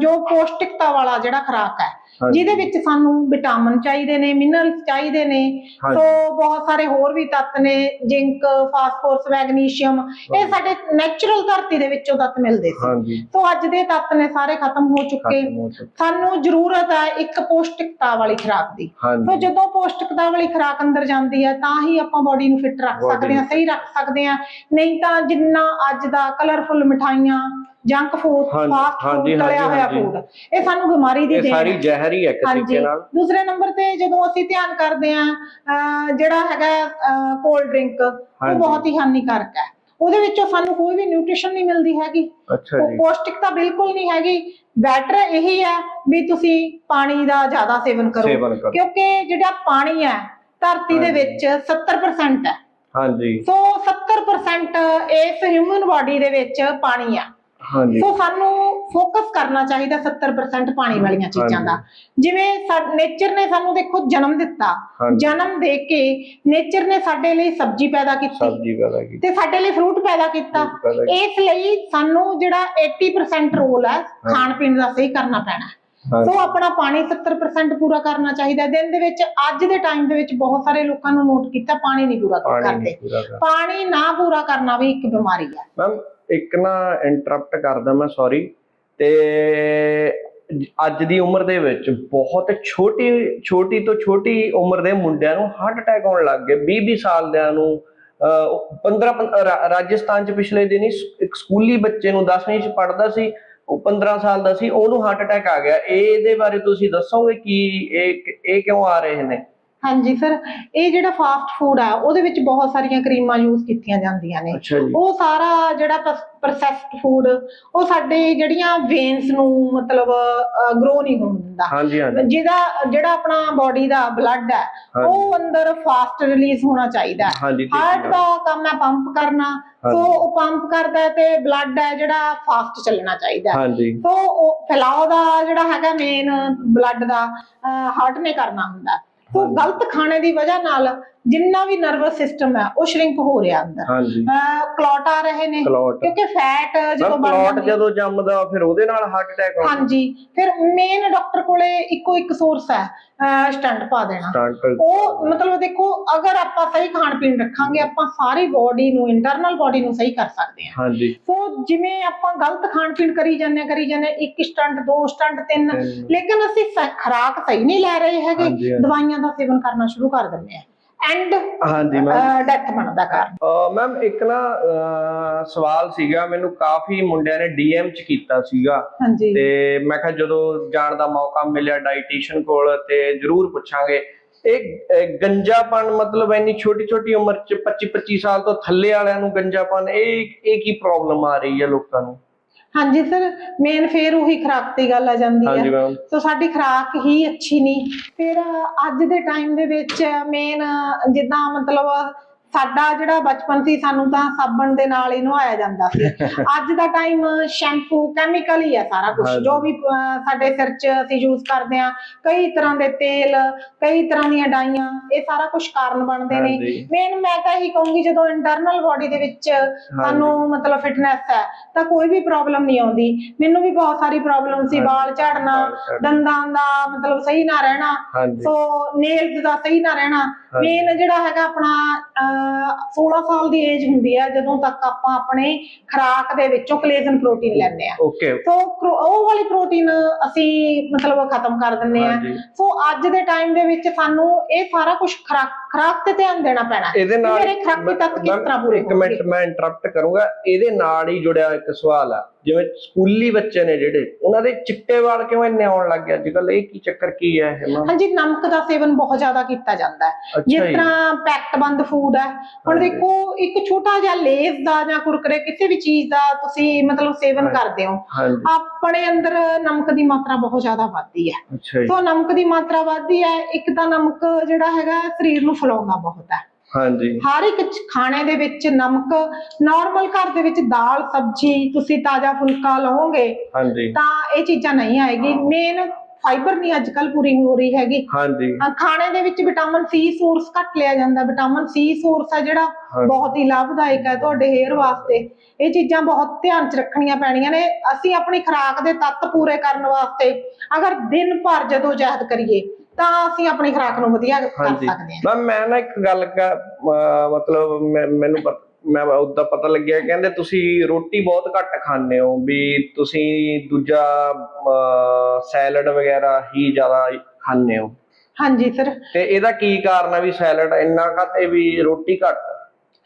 ਜੋ ਪੌਸ਼ਟਿਕਤਾ ਵਾਲਾ ਜਿਹੜਾ ਖੁਰਾਕ ਹੈ। ਜਿਹਦੇ ਵਿੱਚ ਸਾਨੂੰ ਵਿਟਾਮਿਨ ਚਾਹੀਦੇ ਨੇ ਮਿਨਰਲਸ ਚਾਹੀਦੇ ਨੇ। ਸੋ ਬਹੁਤ ਸਾਰੇ ਹੋਰ ਵੀ ਤੱਤ ਨੇ ਜ਼ਿੰਕ ਫਾਸਫੋਰਸ ਮੈਗਨੀਸ਼ੀਅਮ ਇਹ ਸਾਡੇ ਨੈਚੁਰਲ ਧਰਤੀ ਦੇ ਵਿੱਚੋਂ ਤੱਤ ਮਿਲਦੇ ਸੀ। ਸੋ ਅੱਜ ਦੇ ਤੱਤ ਨੇ ਸਾਰੇ ਖਤਮ ਹੋ ਚੁੱਕੇ। ਸਾਨੂੰ ਜ਼ਰੂਰਤ ਹੈ ਇੱਕ ਪੌਸ਼ਟਿਕਤਾ ਵਾਲੀ ਖੁਰਾਕ ਦੀ। ਸੋ ਜਦੋਂ ਪੌਸ਼ਟਿਕਤਾ ਵਾਲੀ ਖੁਰਾਕ ਅੰਦਰ ਜਾਂਦੀ ਹੈ ਤਾਂ ਹੀ ਆਪਾਂ ਬਾਡੀ ਨੂੰ ਫਿੱਟ ਰੱਖ ਸਕਦੇ ਹਾਂ ਸਹੀ ਰੱਖ ਸਕਦੇ ਹਾਂ ਨਹੀਂ ਤਾਂ ਜਿੰਨਾ ਅੱਜ ਦਾ ਕਲਰਫੁਲ ਮਿਠਾਈਆਂ ਜੰਕ ਫੂਡ ਹਾਂਜੀ, ਫਾਸਟ ਫੂਡ ਹਾਂਜੀ, ਤਲਿਆ ਹਾਂਜੀ, ਹੋਇਆ ਹਾਂਜੀ। ਫੂਡ ਇਹ ਸਾਨੂੰ ਬਿਮਾਰੀ ਦੀ ਇਹ ਦੇਣ ਸਾਰੀ ਹੈ। ਜ਼ਹਿਰ ਹੀ ਹੈ ਇੱਕ ਤਰੀਕੇ ਨਾਲ। ਦੂਸਰੇ ਨੰਬਰ ਤੇ ਜਦੋਂ ਅਸੀਂ ਧਿਆਨ ਕਰਦੇ ਅਹ ਜਿਹੜਾ ਹੈਗਾ ਕੋਲਡ ਡਰਿੰਕ ਉਹ ਹਾਂਜੀ। ਬਹੁਤ ਹੀ ਹਾਨੀਕਾਰਕ ਹੈ। ਉਹਦੇ ਵਿੱਚੋਂ ਸਾਨੂੰ ਕੋਈ ਵੀ ਨਿਊਟ੍ਰੀਸ਼ਨ ਨਹੀਂ ਮਿਲਦੀ ਹੈਗੀ। ਅੱਛਾ ਉਹ ਜੀ। ਪੌਸ਼ਟਿਕਤਾ ਬਿਲਕੁਲ ਨਹੀਂ ਹੈਗੀ। ਬੈਟਰ ਇਹੀ ਹੈ ਵੀ ਤੁਸੀਂ ਪਾਣੀ ਦਾ ਜ਼ਿਆਦਾ ਸੇਵਨ ਕਰੋ। ਸੇਵਨ ਕਰੋ। ਕਿਉਂਕਿ ਜਿਹੜਾ ਪਾਣੀ ਹੈ ਧਰਤੀ ਦੇ ਹਾਂਜੀ। ਵਿੱਚ 70% ਹੈ। ਹਾਂਜੀ। ਸੋ 70% ਇਸ ਹਿਊਮਨ ਬਾਡੀ ਦੇ ਵਿੱਚ ਪਾਣੀ ਆ ਹਾਂਜੀ। ਸੋ ਸਾਨੂੰ ਫੋਕਸ ਕਰਨਾ ਚਾਹੀਦਾ 70% ਪਾਣੀ ਵਾਲੀਆਂ ਚੀਜ਼ਾਂ ਦਾ। ਜਿਵੇਂ ਨੇਚਰ ਨੇ ਸਾਨੂੰ ਦੇਖੋ ਜਨਮ ਦਿੱਤਾ। ਜਨਮ ਦੇ ਕੇ ਨੇਚਰ ਨੇ ਸਾਡੇ ਲਈ ਸਬਜ਼ੀ ਪੈਦਾ ਕੀਤੀ। ਸਬਜ਼ੀ ਪੈਦਾ ਕੀਤੀ। ਤੇ ਸਾਡੇ ਲਈ ਫਰੂਟ ਪੈਦਾ ਕੀਤਾ। ਇਸ ਲਈ ਸਾਨੂੰ ਜਿਹੜਾ 80% ਰੋਲ ਹੈ ਖਾਣ ਪੀਣ ਦਾ ਸਹੀ ਕਰਨਾ ਪੈਣਾ। ਸੋ ਆਪਣਾ ਪਾਣੀ 70% ਪੂਰਾ ਕਰਨਾ ਚਾਹੀਦਾ। ਦਿਨ ਦੇ ਵਿੱਚ ਅੱਜ ਦੇ ਟਾਈਮ ਦੇ ਵਿੱਚ ਬਹੁਤ ਸਾਰੇ ਲੋਕਾਂ ਨੂੰ ਨੋਟ ਕੀਤਾ ਪਾਣੀ ਨਹੀਂ ਪੂਰਾ ਕਰਦੇ। ਪਾਣੀ ਨਾ ਪੂਰਾ ਕਰਨਾ ਵੀ ਇੱਕ ਬਿਮਾਰੀ ਹੈ। ਮੈਮ ਇੱਕ ਨਾ ਇੰਟਰਰਪਟ ਕਰਦਾ ਮੈਂ ਸੌਰੀ ਤੇ ਅੱਜ ਦੀ ਉਮਰ ਦੇ ਵਿੱਚ ਬਹੁਤ ਛੋਟੀ ਛੋਟੀ ਤੋਂ ਛੋਟੀ ਉਮਰ ਦੇ ਮੁੰਡਿਆਂ ਨੂੰ ਹਾਰਟ ਅਟੈਕ ਆਉਣ ਲੱਗ ਗਏ। 20 20 ਸਾਲ ਦਿਆਂ ਨੂੰ 15 ਰਾਜਸਥਾਨ ਚ ਪਿਛਲੇ ਦਿਨ ਹੀ ਇੱਕ ਸਕੂਲੀ ਬੱਚੇ ਨੂੰ 10ਵੀਂ ਚ ਪੜਦਾ ਸੀ, ਉਹ 15 ਸਾਲ ਦਾ ਸੀ, ਉਹਨੂੰ ਹਾਰਟ ਅਟੈਕ ਆ ਗਿਆ। ਇਹ ਇਹਦੇ ਬਾਰੇ ਤੁਸੀਂ ਦੱਸੋਗੇ ਕਿ ਇਹ ਇਹ ਕਿਉਂ ਆ ਰਹੇ ਨੇ? ਹਾਂਜੀ ਸਰ ਇਹ ਜਿਹੜਾ ਫਾਸਟ ਫੂਡ ਆ ਉਹਦੇ ਵਿੱਚ ਬਹੁਤ ਸਾਰੀਆਂ ਕਰੀਮਾਂ ਯੂਜ਼ ਕੀਤੀਆਂ ਜਾਂਦੀਆਂ ਨੇ ਅੱਛਾ ਜੀ ਉਹ ਸਾਰਾ ਜਿਹੜਾ ਪ੍ਰੋਸੈਸਡ ਫੂਡ ਉਹ ਸਾਡੇ ਜਿਹੜੀਆਂ ਵੇਨਸ ਨੂੰ ਮਤਲਬ ਗਰੋ ਨਹੀਂ ਹੋਣ ਦਿੰਦਾ ਹਾਂਜੀ ਹਾਂਜੀ ਜਿਹਦਾ ਜਿਹੜਾ ਆਪਣਾ ਬਾਡੀ ਦਾ ਬਲੱਡ ਹੈ। ਉਹ ਅੰਦਰ ਫਾਸਟ ਰਿਲੀਜ਼ ਹੋਣਾ ਚਾਹੀਦਾ ਹਾਂਜੀ ਠੀਕ ਹਾਰਟ ਹੈ। ਦਾ ਕੰਮ ਹੈ ਪੰਪ ਕਰਨਾ ਸੋ ਹਾਂਜੀ। ਉਹ ਪੰਪ ਕਰਦਾ ਹੈ ਤੇ ਬਲੱਡ ਹੈ ਜਿਹੜਾ ਫਾਸਟ ਚੱਲਣਾ ਚਾਹੀਦਾ ਹੈ ਹਾਂਜੀ ਸੋ ਉਹ ਫੈਲਾਅ ਦਾ ਜਿਹੜਾ ਹੈਗਾ ਮੇਨ ਬਲੱਡ ਦਾ ਹਾਰਟ ਨੇ ਕਰਨਾ ਹੁੰਦਾ ਹੈ। ਸੋ ਗਲਤ ਖਾਣੇ ਦੀ ਵਜ੍ਹਾ ਨਾਲ ਜਿੰਨਾ ਵੀ ਨਰਵਸ ਸਿਸਟਮ ਹੈ ਉਹ ਸ਼ਰਿੰਕ ਹੋ ਰਿਹਾ ਅੰਦਰ। ਹਾਂਜੀ। ਕਲੌਟ ਆ ਰਹੇ ਨੇ ਕਿਉਂਕਿ ਫੈਟ ਜਦੋਂ ਬਣ ਕਲੌਟ ਜਾਂਦੀ ਜਦੋਂ ਜੰਮਦਾ ਫਿਰ ਉਹਦੇ ਨਾਲ ਹਾਰਟ ਅਟੈਕ ਆਉਂਦਾ। ਹਾਂਜੀ। ਫਿਰ ਮੇਨ ਡਾਕਟਰ ਕੋਲੇ ਇੱਕੋ ਇੱਕ ਸੋਰਸ ਹੈ ਸਟੰਟ ਪਾ ਦੇਣਾ। ਉਹ ਮਤਲਬ ਦੇਖੋ ਅਗਰ ਆਪਾਂ ਸਹੀ ਖਾਣ ਪੀਣ ਰੱਖਾਂਗੇ ਆਪਾਂ ਸਾਰੀ ਬਾਡੀ ਨੂੰ ਇੰਟਰਨਲ ਬਾਡੀ ਨੂੰ ਸਹੀ ਕਰ ਸਕਦੇ ਹਾਂ। ਹਾਂਜੀ। ਸੋ ਜਿਵੇਂ ਆਪਾਂ ਗਲਤ ਖਾਣ ਪੀਣ ਕਰੀ ਜਾਂਦੇ ਹਾਂ, ਕਰੀ ਜਾਂਦੇ ਹਾਂ, ਇੱਕ ਸਟੰਟ ਦੋ ਸਟੰਟ ਤਿੰਨ। ਤਿੰਨ। ਲੇਕਿਨ ਅਸੀਂ ਸ- ਖੁਰਾਕ ਸਹੀ ਨਹੀਂ ਲੈ ਰਹੇ ਹੈਗੇ। ਹਾਂਜੀ, ਹਾਂਜੀ। ਦਵਾਈਆਂ ਦਾ ਸੇਵਨ ਕਰਨਾ ਸ਼ੁਰੂ ਕਰ ਦਿੰਦੇ ਆ ਐਂਡ ਹਾਂਜੀ ਮੈਮ ਡੈਥ ਬਣਦਾ ਕਾਰਨ। ਮੈਮ ਇੱਕ ਨਾ ਅਹ, ਸਵਾਲ ਸੀਗਾ ਮੈਨੂੰ ਕਾਫੀ ਮੁੰਡਿਆਂ ਨੇ ਡੀਐਮ ਚ ਕੀਤਾ ਸੀਗਾ। ਹਾਂਜੀ। ਤੇ ਮੈਂ ਕਿਹਾ ਜਦੋਂ ਜਾਣ ਦਾ ਮੌਕਾ ਮਿਲਿਆ ਡਾਈਟੀਸ਼ੀਅਨ ਕੋਲ ਤੇ ਜਰੂਰ ਪੁੱਛਾਂਗੇ। ਇਹ ਇਹ ਗੰਜਾਪਨ ਮਤਲਬ ਇੰਨੀ ਛੋਟੀ ਛੋਟੀ ਉਮਰ ਚ 25 25 ਸਾਲ ਤੋਂ ਥੱਲੇ ਵਾਲਿਆਂ ਨੂੰ ਗੰਜਾਪਨ ਇਹ ਇਹ ਕੀ ਪ੍ਰੋਬਲਮ ਆ ਰਹੀ ਹੈ ਲੋਕਾਂ ਨੂੰ? ਹਾਂਜੀ ਸਰ ਮੇਨ ਫੇਰ ਉਹੀ ਖੁਰਾਕ ਦੀ ਗੱਲ ਆ ਜਾਂਦੀ ਹਾਂਜੀ ਹੈ ਮੈਮ ਸੋ ਸਾਡੀ ਖੁਰਾਕ ਹੀ ਅੱਛੀ ਨਹੀਂ। ਫਿਰ ਅੱਜ ਦੇ ਟਾਈਮ ਦੇ ਵਿੱਚ ਮੇਨ ਜਿੱਦਾਂ ਮਤਲਬ ਸਾਡਾ ਜਿਹੜਾ ਬਚਪਨ ਸੀ ਸਾਨੂੰ ਤਾਂ ਸਾਬਣ ਦੇ ਨਾਲ ਹੀ ਨਹਾਇਆ ਜਾਂਦਾ ਸੀ ਅੱਜ ਦਾ ਟਾਈਮ ਸ਼ੈਂਪੂ ਕੈਮੀਕਲ ਹੀ ਹੈ ਸਾਰਾ ਕੁਝ। ਜੋ ਵੀ ਸਾਡੇ ਸਿਰ 'ਚ ਅਸੀਂ ਯੂਜ਼ ਕਰਦੇ ਆ ਕਈ ਤਰ੍ਹਾਂ ਦੇ ਤੇਲ ਕਈ ਤਰ੍ਹਾਂ ਦੀਆਂ ਡਾਈਆਂ ਇਹ ਸਾਰਾ ਕੁਝ ਕਾਰਨ ਬਣਦੇ ਨੇ। ਮੇਨ ਮੈਂ ਤਾਂ ਇਹੀ ਕਹੂੰਗੀ ਜਦੋਂ ਇੰਟਰਨਲ ਬਾਡੀ ਦੇ ਵਿੱਚ ਸਾਨੂੰ ਮਤਲਬ ਫਿਟਨੈਸ ਹੈ ਤਾਂ ਕੋਈ ਵੀ ਪ੍ਰੋਬਲਮ ਨਹੀਂ ਆਉਂਦੀ ਮੈਨੂੰ ਵੀ ਬਹੁਤ ਸਾਰੀ ਪ੍ਰੋਬਲਮ ਸੀ। ਵਾਲ ਝੜਨਾ। ਦੰਦਾਂ ਦਾ ਮਤਲਬ ਸਹੀ ਨਾ ਰਹਿਣਾ ਸੋ ਨੇਲਸ ਦਾ ਸਹੀ ਨਾ ਰਹਿਣਾ। ਮੇਨ ਜਿਹੜਾ ਹੈਗਾ ਆਪਣਾ 16 ਸਾਲ ਦੀ ਏਜ ਹੁੰਦੀ ਹੈ ਜਦੋਂ ਤੱਕ ਆਪਾਂ ਆਪਣੇ ਖੁਰਾਕ ਦੇ ਵਿੱਚੋਂ ਕੋਲੇਜਨ ਪ੍ਰੋਟੀਨ ਲੈਂਦੇ ਆ। ਓਕੇ ਸੋ ਉਹ ਵਾਲੀ ਪ੍ਰੋਟੀਨ ਅਸੀਂ ਮਤਲਬ ਖਤਮ ਕਰ ਦਿੰਦੇ ਆ। ਸੋ ਅੱਜ ਦੇ ਟਾਈਮ ਦੇ ਵਿੱਚ ਸਾਨੂੰ ਇਹ ਸਾਰਾ ਕੁਝ ਖੁਰਾਕ ਖੁਰਾਕ ਤੇ ਧਿਆਨ ਦੇਣਾ ਪੈਣਾ। ਇਹਦੇ ਨਾਲ ਮੇਰੇ ਖੁਰਾਕੀ ਤੱਤ ਕਿਸ ਤਰ੍ਹਾਂ ਪੂਰੇ ਇੱਕ ਮਿੰਟ ਮੈਂ ਇੰਟਰਰਪਟ ਕਰੂੰਗਾ। ਇਹਦੇ ਨਾਲ ਹੀ ਜੁੜਿਆ ਇੱਕ ਸਵਾਲ ਆ। ਜਿਵੇਂ ਸਕੂਲੀ ਬੱਚੇ ਨੇ ਜਿਹੜੇ ਉਹਨਾਂ ਦੇ ਚਿੱਟੇ ਵਾਲ ਕਿਉਂ ਇੰਨੇ ਆਉਣ ਲੱਗ ਗਏ? ਅੱਜ ਕੱਲ ਇਹ ਕੀ ਚੱਕਰ ਕੀ ਹੈ ਇਹ ਹਾਂਜੀ ਨਮਕ ਦਾ ਸੇਵਨ ਬਹੁਤ ਜ਼ਿਆਦਾ ਕੀਤਾ ਜਾਂਦਾ ਹੈ। ਜਿਸ। ਤਰ੍ਹਾਂ ਪੈਕਟ ਬੰਦ ਫੂਡ ਹੈ। ਹੁਣ। ਦੇਖੋ ਇੱਕ ਛੋਟਾ ਜਿਹਾ ਲੇਸ ਦਾ ਜਾਂ ਕੁਰਕਰੇ ਕਿਸੇ ਵੀ ਚੀਜ਼ ਦਾ ਤੁਸੀਂ ਮਤਲਬ ਸੇਵਨ। ਕਰਦੇ ਹੋ। ਆਪਣੇ ਅੰਦਰ ਨਮਕ ਦੀ ਮਾਤਰਾ ਬਹੁਤ ਜ਼ਿਆਦਾ ਵੱਧਦੀ ਹੈ। ਸੋ ਨਮਕ ਦੀ ਮਾਤਰਾ ਵੱਧਦੀ ਹੈ। ਇੱਕ ਤਾਂ ਨਮਕ ਜਿਹੜਾ ਹੈਗਾ ਸਰੀਰ ਨੂੰ ਫੁਲਾਉਂਦਾ ਬਹੁਤ ਹੈ। ਹਾਂਜੀ। ਹਰ ਇੱਕ ਖਾਣੇ ਦੇ ਵਿੱਚ ਨਮਕ ਨਾਰਮਲ ਘਰ ਦੇ ਵਿੱਚ ਦਾਲ ਸਬਜ਼ੀ ਤੁਸੀਂ ਤਾਜ਼ਾ ਫੁਲਕਾ ਲਓਗੇ ਹਾਂਜੀ। ਤਾਂ ਇਹ ਚੀਜ਼ਾਂ ਨਹੀਂ ਆਏਗੀ। ਮੇਨ ਫਾਈਬਰ ਨਹੀਂ ਅੱਜ ਕੱਲ ਪੂਰੀ ਹੋ ਰਹੀ ਹੈਗੀ। ਹਾਂਜੀ। ਅਹ ਖਾਣੇ ਦੇ ਵਿੱਚ ਵਿਟਾਮਿਨ ਸੀ ਸੋਰਸ ਘੱਟ ਲਿਆ ਜਾਂਦਾ। ਵਿਟਾਮਿਨ ਸੀ ਸੋਰਸ ਹੈ ਜਿਹੜਾ ਹਾਂਜੀ। ਬਹੁਤ ਹੀ ਲਾਭਦਾਇਕ ਹੈ ਤੁਹਾਡੇ ਹੇਅਰ ਵਾਸਤੇ। ਇਹ ਚੀਜ਼ਾਂ ਬਹੁਤ ਧਿਆਨ ਚ ਰੱਖਣੀਆਂ ਪੈਣੀਆਂ ਨੇ। ਅਸੀਂ ਆਪਣੀ ਖੁਰਾਕ ਦੇ ਤੱਤ ਪੂਰੇ ਕਰਨ ਵਾਸਤੇ ਅਗਰ ਦਿਨ ਭਰ ਜਦੋਂ ਜਹਿਦ ਕਰੀਏ ਤਾਂ ਅਸੀਂ ਆਪਣੀ ਖੁਰਾਕ ਨੂੰ ਵਧੀਆ ਕਰ ਹਾਂਜੀ। ਸਕਦੇ ਹਾਂ। ਮੈਮ ਮੈਂ ਨਾ ਇੱਕ ਗੱਲ ਕ- ਅਹ ਮਤਲਬ ਮੈਂ- ਮੈਨੂੰ ਪਤ- ਮੈਂ ਉਦਾਂ ਪਤਾ ਲੱਗਿਆ ਕਹਿੰਦੇ ਤੁਸੀਂ ਰੋਟੀ ਬਹੁਤ ਘੱਟ ਖਾਂਦੇ ਹੋ ਵੀ ਤੁਸੀਂ ਦੂਜਾ ਸੈਲਡ ਵਗੈਰਾ ਹੀ ਜ਼ਿਆਦਾ ਖਾਂਦੇ ਹੋ। ਹਾਂਜੀ ਸਰ ਤੇ ਇਹਦਾ ਕੀ ਕਾਰਨ ਹੈ ਵੀ ਸੈਲਡ ਇੰਨਾ ਖਾਤੇ ਵੀ ਰੋਟੀ ਘੱਟ?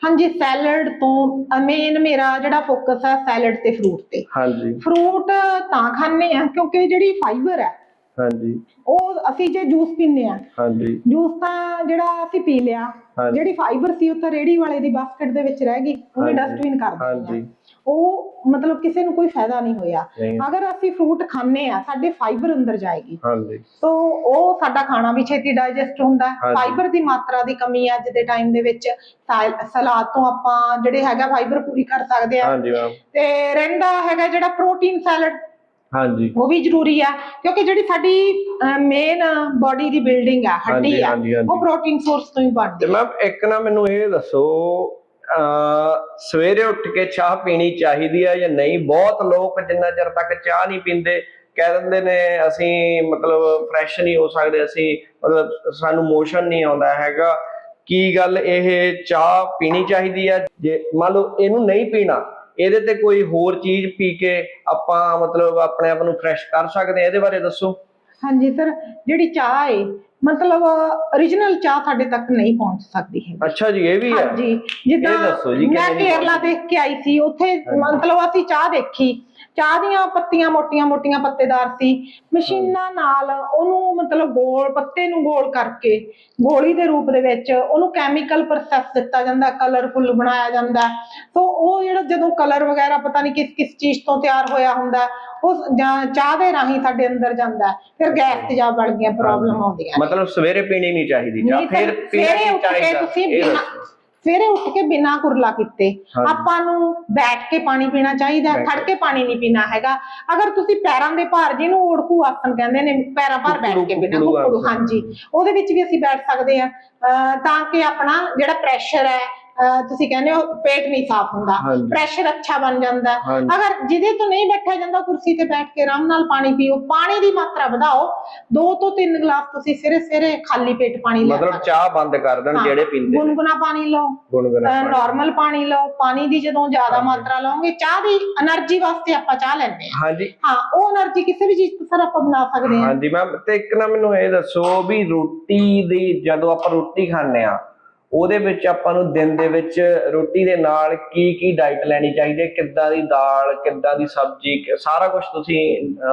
ਹਾਂਜੀ ਸੈਲਡ ਤੋਂ ਮੇਨ ਮੇਰਾ ਜਿਹੜਾ ਫੋਕਸ ਹੈ ਸੈਲਡ ਤੇ ਫਰੂਟ ਤੇ। ਹਾਂਜੀ। ਫਰੂਟ ਤਾਂ ਖਾਂਦੇ ਆ ਕਿਉਂਕਿ ਜਿਹੜੀ ਫਾਈਬਰ ਹੈ ਹਾਂਜੀ। ਉਹ ਅਸੀਂ ਜੇ ਜੂਸ ਪੀਂਦੇ ਆ ਹਾਂਜੀ। ਜੂਸ ਤਾਂ ਜਿਹੜਾ ਅਸੀਂ ਪੀ ਲਿਆ ਹਾਂਜੀ। ਜਿਹੜੀ ਫਾਈਬਰ ਸੀ ਉਹ ਤਾਂ ਰੇੜੀ ਵਾਲੇ ਦੀ ਬਾਸਕਟ ਦੇ ਵਿੱਚ ਰਹਿ ਗਈ ਉਹਨੇ ਹਾਂਜੀ। ਡਸਟਬਿਨ ਕਰ ਦਿੱਤੀ ਹਾਂਜੀ। ਉਹ ਮਤਲਬ ਕਿਸੇ ਨੂੰ ਕੋਈ ਫਾਇਦਾ ਨਹੀਂ ਹੋਇਆ। ਨਹੀਂ। ਅਗਰ ਅਸੀਂ ਫਰੂਟ ਖਾਂਦੇ ਆ ਸਾਡੇ ਫਾਈਬਰ ਅੰਦਰ ਜਾਏਗੀ। ਹਾਂਜੀ। ਸੋ ਉਹ ਸਾਡਾ ਖਾਣਾ ਵੀ ਛੇਤੀ ਡਾਈਜੈਸਟ ਹੁੰਦਾ ਹਾਂਜੀ। ਫਾਈਬਰ ਦੀ ਮਾਤਰਾ ਦੀ ਕਮੀ ਹੈ ਅੱਜ ਦੇ ਟਾਈਮ ਦੇ ਵਿੱਚ। ਸਾ- ਸਲਾਦ ਤੋਂ ਆਪਾਂ ਜਿਹੜੇ ਹੈਗਾ ਫਾਈਬਰ ਪੂਰੀ ਕਰ ਸਕਦੇ ਆ ਹਾਂਜੀ ਮੈਮ ਤੇ ਰਹਿੰਦਾ ਹੈਗਾ ਜਿਹੜਾ ਪ੍ਰੋਟੀਨ ਸੈਲਡ ਹਾਂਜੀ। ਉਹ ਵੀ ਜ਼ਰੂਰੀ ਆ ਕਿਉਂਕਿ ਜਿਹੜੀ ਸਾਡੀ ਮੇਨ ਬਾਡੀ ਦੀ ਬਿਲਡਿੰਗ ਆ ਹੱਡੀ ਆ ਹਾਂਜੀ, ਹਾਂਜੀ। ਉਹ ਪ੍ਰੋਟੀਨ ਸੋਰਸ ਤੋਂ ਹੀ ਤੇ ਬਣਦੀ ਆ। ਮੈਮ ਇੱਕ ਨਾ ਮੈਨੂੰ ਇਹ ਦੱਸੋ ਅ ਸਵੇਰੇ ਉੱਠ ਕੇ ਚਾਹ ਪੀਣੀ ਚਾਹੀਦੀ ਹੈ ਜਾਂ ਨਹੀਂ? ਬਹੁਤ ਲੋਕ ਜਿੰਨਾ ਚਿਰ ਤੱਕ ਚਾਹ ਨਹੀਂ ਪੀਂਦੇ ਕਹਿ ਦਿੰਦੇ ਨੇ ਅਸੀਂ ਮਤਲਬ ਫਰੈਸ਼ ਨਹੀਂ ਹੋ ਸਕਦੇ ਅਸੀਂ ਮਤਲਬ ਸਾਨੂੰ ਮੋਸ਼ਨ ਨਹੀਂ ਆਉਂਦਾ ਹੈਗਾ। ਕੀ ਗੱਲ ਇਹ ਚਾਹ ਪੀਣੀ ਚਾਹੀਦੀ ਹੈ ਜੇ ਮੰਨ ਲਓ ਇਹਨੂੰ ਨਹੀਂ ਪੀਣਾ ਇਹਦੇ ਤੇ ਕੋਈ ਹੋਰ ਚੀਜ਼ ਪੀ ਕੇ ਆਪਾਂ ਮਤਲਬ ਆਪਣੇ ਆਪ ਨੂੰ ਫਰੈਸ਼ ਕਰ ਸਕਦੇ ਹਾਂ? ਇਹਦੇ ਬਾਰੇ ਦੱਸੋ। ਹਾਂਜੀ ਸਰ ਜਿਹੜੀ ਚਾਹ ਹੈ ਮਤਲਬ origignal ਚਾਹ ਸਾਡੇ ਤੱਕ ਨਹੀਂ ਪਹੁੰਚ ਸਕਦੀ ਹੈ ਅੱਛਾ ਜੀ ਇਹ ਵੀ ਹੈ ਹਾਂਜੀ ਜਿੱਦਾਂ ਮੈਂ ਕੇਰਲਾ? ਦੇਖ ਕੇ ਆਈ ਸੀ ਉੱਥੇ ਮਤਲਬ ਅਸੀਂ ਚਾਹ ਦੇਖੀ। ਚਾਹ ਦੀਆਂ ਪੱਤੀਆਂ ਮੋਟੀਆਂ ਮੋਟੀਆਂ ਪੱਤੇਦਾਰ ਸੀ ਮਸ਼ੀਨਾਂ ਨਾਲ ਉਹਨੂੰ ਮਤਲਬ ਗੋਲ ਪੱਤੇ ਨੂੰ ਗੋਲ ਕਰਕੇ ਗੋਲੀ ਦੇ ਰੂਪ ਦੇ ਵਿੱਚ ਉਹਨੂੰ ਕੈਮੀਕਲ ਪ੍ਰੋਸੈਸ ਦਿੱਤਾ ਜਾਂਦਾ ਕਲਰਫੁੱਲ ਬਣਾਇਆ ਜਾਂਦਾ ਸੋ ਉਹ ਜਿਹੜਾ ਜਦੋਂ ਕਲਰ ਵਗੈਰਾ ਪਤਾ ਨਹੀਂ ਕਿਸ ਕਿਸ ਚੀਜ਼ ਤੋਂ ਤਿਆਰ ਹੋਇਆ ਹੁੰਦਾ ਉਹ ਜਾਂ ਚਾਹ ਦੇ ਰਾਹੀਂ ਸਾਡੇ ਅੰਦਰ ਜਾਂਦਾ। ਫਿਰ ਗੈਸ ਤੇਜ਼ਾਬ ਵਰਗੀਆਂ ਪ੍ਰੋਬਲਮ ਆਉਂਦੀਆਂ। ਮਤਲਬ ਸਵੇਰੇ ਪੀਣੀ ਨਹੀਂ ਚਾਹੀਦੀ ਚਾਹ ਨਹੀਂ ਫਿਰ ਪੀਣਾ ਚਾਹੀਦਾ ਤੁਸੀਂ। ਸਵੇਰੇ ਉੱਠ ਕੇ ਬਿਨਾਂ ਕੁਰਲਾ ਕੀਤੇ। ਆਪਾਂ ਨੂੰ ਬੈਠ ਕੇ ਪਾਣੀ ਪੀਣਾ ਚਾਹੀਦਾ ਖੜ ਕੇ ਪਾਣੀ ਨਹੀਂ ਪੀਣਾ ਹੈਗਾ ਅਗਰ ਤੁਸੀਂ ਪੈਰਾਂ ਦੇ ਭਾਰ ਜਿਹਨੂੰ ਓੜਕੂ ਆਸਨ ਕਹਿੰਦੇ ਨੇ ਪੈਰਾਂ ਭਾਰ ਬੈਠ ਕੇ ਕੁੱਕੜੂ ਆਸਨ। ਹਾਂਜੀ ਉਹਦੇ ਵਿੱਚ ਵੀ ਅਸੀਂ ਬੈਠ ਸਕਦੇ ਆ ਤਾਂ ਕਿ ਆਪਣਾ ਜਿਹੜਾ ਪ੍ਰੈਸ਼ਰ ਹੈ ਤੁਸੀਂ ਕਹਿੰਦੇ ਹੋ ਪੇਟ ਨਹੀਂ ਸਾਫ਼ ਹੁੰਦਾ ਪ੍ਰੈਸ਼ਰ ਅੱਛਾ ਬਣ ਜਾਂਦਾ। ਅਗਰ ਜਿਹਦੇ ਤੋਂ ਨਹੀਂ ਬੈਠਿਆ ਜਾਂਦਾ ਕੁਰਸੀ ਤੇ ਬੈਠ ਕੇ ਆਰਾਮ ਨਾਲ ਪਾਣੀ ਪੀਓ ਪਾਣੀ ਦੀ ਮਾਤਰਾ ਵਧਾਓ। 2 ਤੋਂ 3 ਗਲਾਸ ਤੁਸੀਂ ਸਿਰੇ ਸਿਰੇ ਖਾਲੀ ਪੇਟ ਪਾਣੀ ਲੈ ਮਤਲਬ ਚਾਹ ਬੰਦ ਕਰ ਦੇਣ ਜਿਹੜੇ ਪੀਂਦੇ ਗੁੰਗੁਣਾ ਪਾਣੀ ਲਓ ਨਾਰਮਲ ਪਾਣੀ। ਲਓ ਪਾਣੀ ਦੀ ਜਦੋਂ ਜ਼ਿਆਦਾ ਮਾਤਰਾ ਲਓਗੇ ਚਾਹ ਦੀ એનર્ਜੀ ਵਾਸਤੇ ਆਪਾਂ ਚਾਹ ਲੈਂਦੇ ਹਾਂ। ਹਾਂਜੀ। ਹਾਂ ਉਹ એનર્ਜੀ ਕਿਸੇ ਵੀ ਚੀਜ਼ ਤੋਂ ਸਰ ਆਪਾਂ ਬਣਾ ਸਕਦੇ ਹਾਂ। ਹਾਂਜੀ ਮੈਮ ਤੇ ਇੱਕ ਨਾ ਮੈਨੂੰ ਇਹ ਦੱਸੋ ਵੀ ਰੋਟੀ ਦੀ ਜਦੋਂ ਆਪਾਂ ਰੋਟੀ ਖਾਂਦੇ ਆ ਉਹਦੇ ਵਿੱਚ ਆਪਾਂ ਨੂੰ ਦਿਨ ਦੇ ਵਿੱਚ ਰੋਟੀ ਦੇ ਨਾਲ ਕੀ ਕੀ ਡਾਈਟ ਲੈਣੀ ਚਾਹੀਦੀ ਹੈ ਕਿੱਦਾਂ ਦੀ ਦਾਲ ਕਿੱਦਾਂ ਦੀ ਸਬਜ਼ੀ ਸਾਰਾ ਕੁਝ ਤੁਸੀਂ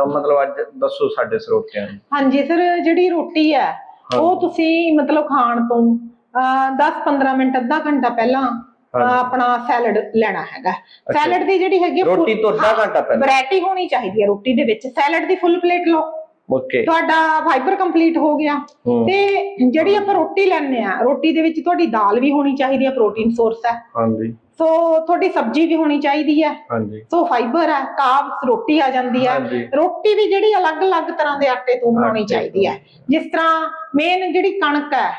ਮਤਲਬ ਅੱਜ ਦੱਸੋ ਸਾਡੇ ਸਰੋਤਿਆਂ ਨੂੰ ਹਾਂਜੀ ਸਰ ਜਿਹੜੀ ਰੋਟੀ ਹੈ ਉਹ। ਤੁਸੀਂ ਮਤਲਬ ਖਾਣ ਤੋਂ 10-15 ਮਿੰਟ ਅੱਧਾ ਘੰਟਾ ਪਹਿਲਾਂ। ਆਪਣਾ ਸੈਲਡ ਲੈਣਾ ਹੈਗਾ ਸੈਲਡ ਦੀ ਜਿਹੜੀ ਹੈਗੀ ਰੋਟੀ ਤੋਂ ਅੱਧਾ ਘੰਟਾ ਪਹਿਲਾਂ। ਵੈਰਾਈਟੀ ਹੋਣੀ ਚਾਹੀਦੀ ਹੈ ਰੋਟੀ ਦੇ ਵਿੱਚ ਸੈਲਡ ਦੀ ਫੁੱਲ ਪਲੇਟ ਲਓ ਓਕੇ ਤੁਹਾਡਾ ਫਾਈਬਰ ਕੰਪਲੀਟ ਹੋ ਗਿਆ। ਤੇ ਜਿਹੜੀ ਆਪਾਂ ਰੋਟੀ ਲੈਣੇ ਆ ਰੋਟੀ ਦੇ ਵਿੱਚ ਤੁਹਾਡੀ ਦਾਲ ਵੀ ਹੋਣੀ ਚਾਹੀਦੀ ਹੈ ਪ੍ਰੋਟੀਨ ਸੋਰਸ ਹੈ। ਹਾਂਜੀ। ਸੋ ਤੁਹਾਡੀ ਸਬਜ਼ੀ ਵੀ ਹੋਣੀ ਚਾਹੀਦੀ ਹੈ। ਹਾਂਜੀ। ਸੋ ਫਾਈਬਰ ਹੈ ਕਾਬਸ ਰੋਟੀ ਆ ਜਾਂਦੀ ਹੈ। ਰੋਟੀ ਵੀ ਜਿਹੜੀ ਅਲੱਗ-ਅਲੱਗ ਤਰ੍ਹਾਂ ਦੇ ਆਟੇ ਤੋਂ ਬਣਾਉਣੀ ਚਾਹੀਦੀ ਹੈ। ਜਿਸ ਤਰ੍ਹਾਂ ਮੇਨ ਜਿਹੜੀ ਕਣਕ ਹੈ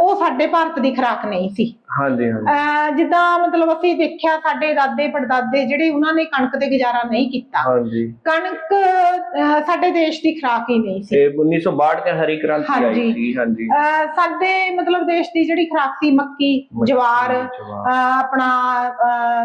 ਉਹ ਸਾਡੇ ਭਾਰਤ ਦੀ ਖੁਰਾਕ ਨਹੀਂ ਸੀ। ਹਾਂਜੀ ਹਾਂਜੀ। ਅਹ ਜਿੱਦਾਂ ਮਤਲਬ ਅਸੀਂ ਦੇਖਿਆ ਸਾਡੇ ਦਾਦੇ ਪੜਦਾਦੇ ਜਿਹੜੇ ਉਹਨਾਂ ਨੇ ਕਣਕ ਤੇ ਗੁਜ਼ਾਰਾ ਨਹੀਂ ਕੀਤਾ। ਹਾਂਜੀ। ਕਣਕ ਅਹ ਸਾਡੇ ਦੇਸ਼ ਦੀ ਖੁਰਾਕ ਹੀ ਨਹੀਂ ਸੀ। ਤੇ 1962 ਚ ਹਰੀ ਕ੍ਰਾਂਤੀ ਆਈ ਹਾਂਜੀ। ਸੀ ਹਾਂਜੀ। ਅਹ ਸਾਡੇ ਮਤਲਬ ਦੇਸ਼ ਦੀ ਜਿਹੜੀ ਖੁਰਾਕ ਸੀ ਮੱਕੀ ਜਵਾਰ ਆਪਣਾ ਅਹ